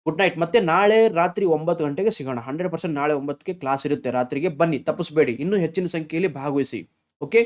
ಗುಡ್ ನೈಟ್ ಮತ್ತೆ ನಾಳೆ ರಾತ್ರಿ ಒಂಬತ್ತು ಗಂಟೆಗೆ ಸಿಗೋಣ. ಹಂಡ್ರೆಡ್ ಪರ್ಸೆಂಟ್ ನಾಳೆ ಒಂಬತ್ತಕ್ಕೆ ಕ್ಲಾಸ್ ಇರುತ್ತೆ. ರಾತ್ರಿಗೆ ಬನ್ನಿ. ತಪ್ಪಿಸ್ಬೇಡಿ. ಇನ್ನೂ ಹೆಚ್ಚಿನ ಸಂಖ್ಯೆಯಲ್ಲಿ ಭಾಗವಹಿಸಿ. ಓಕೆ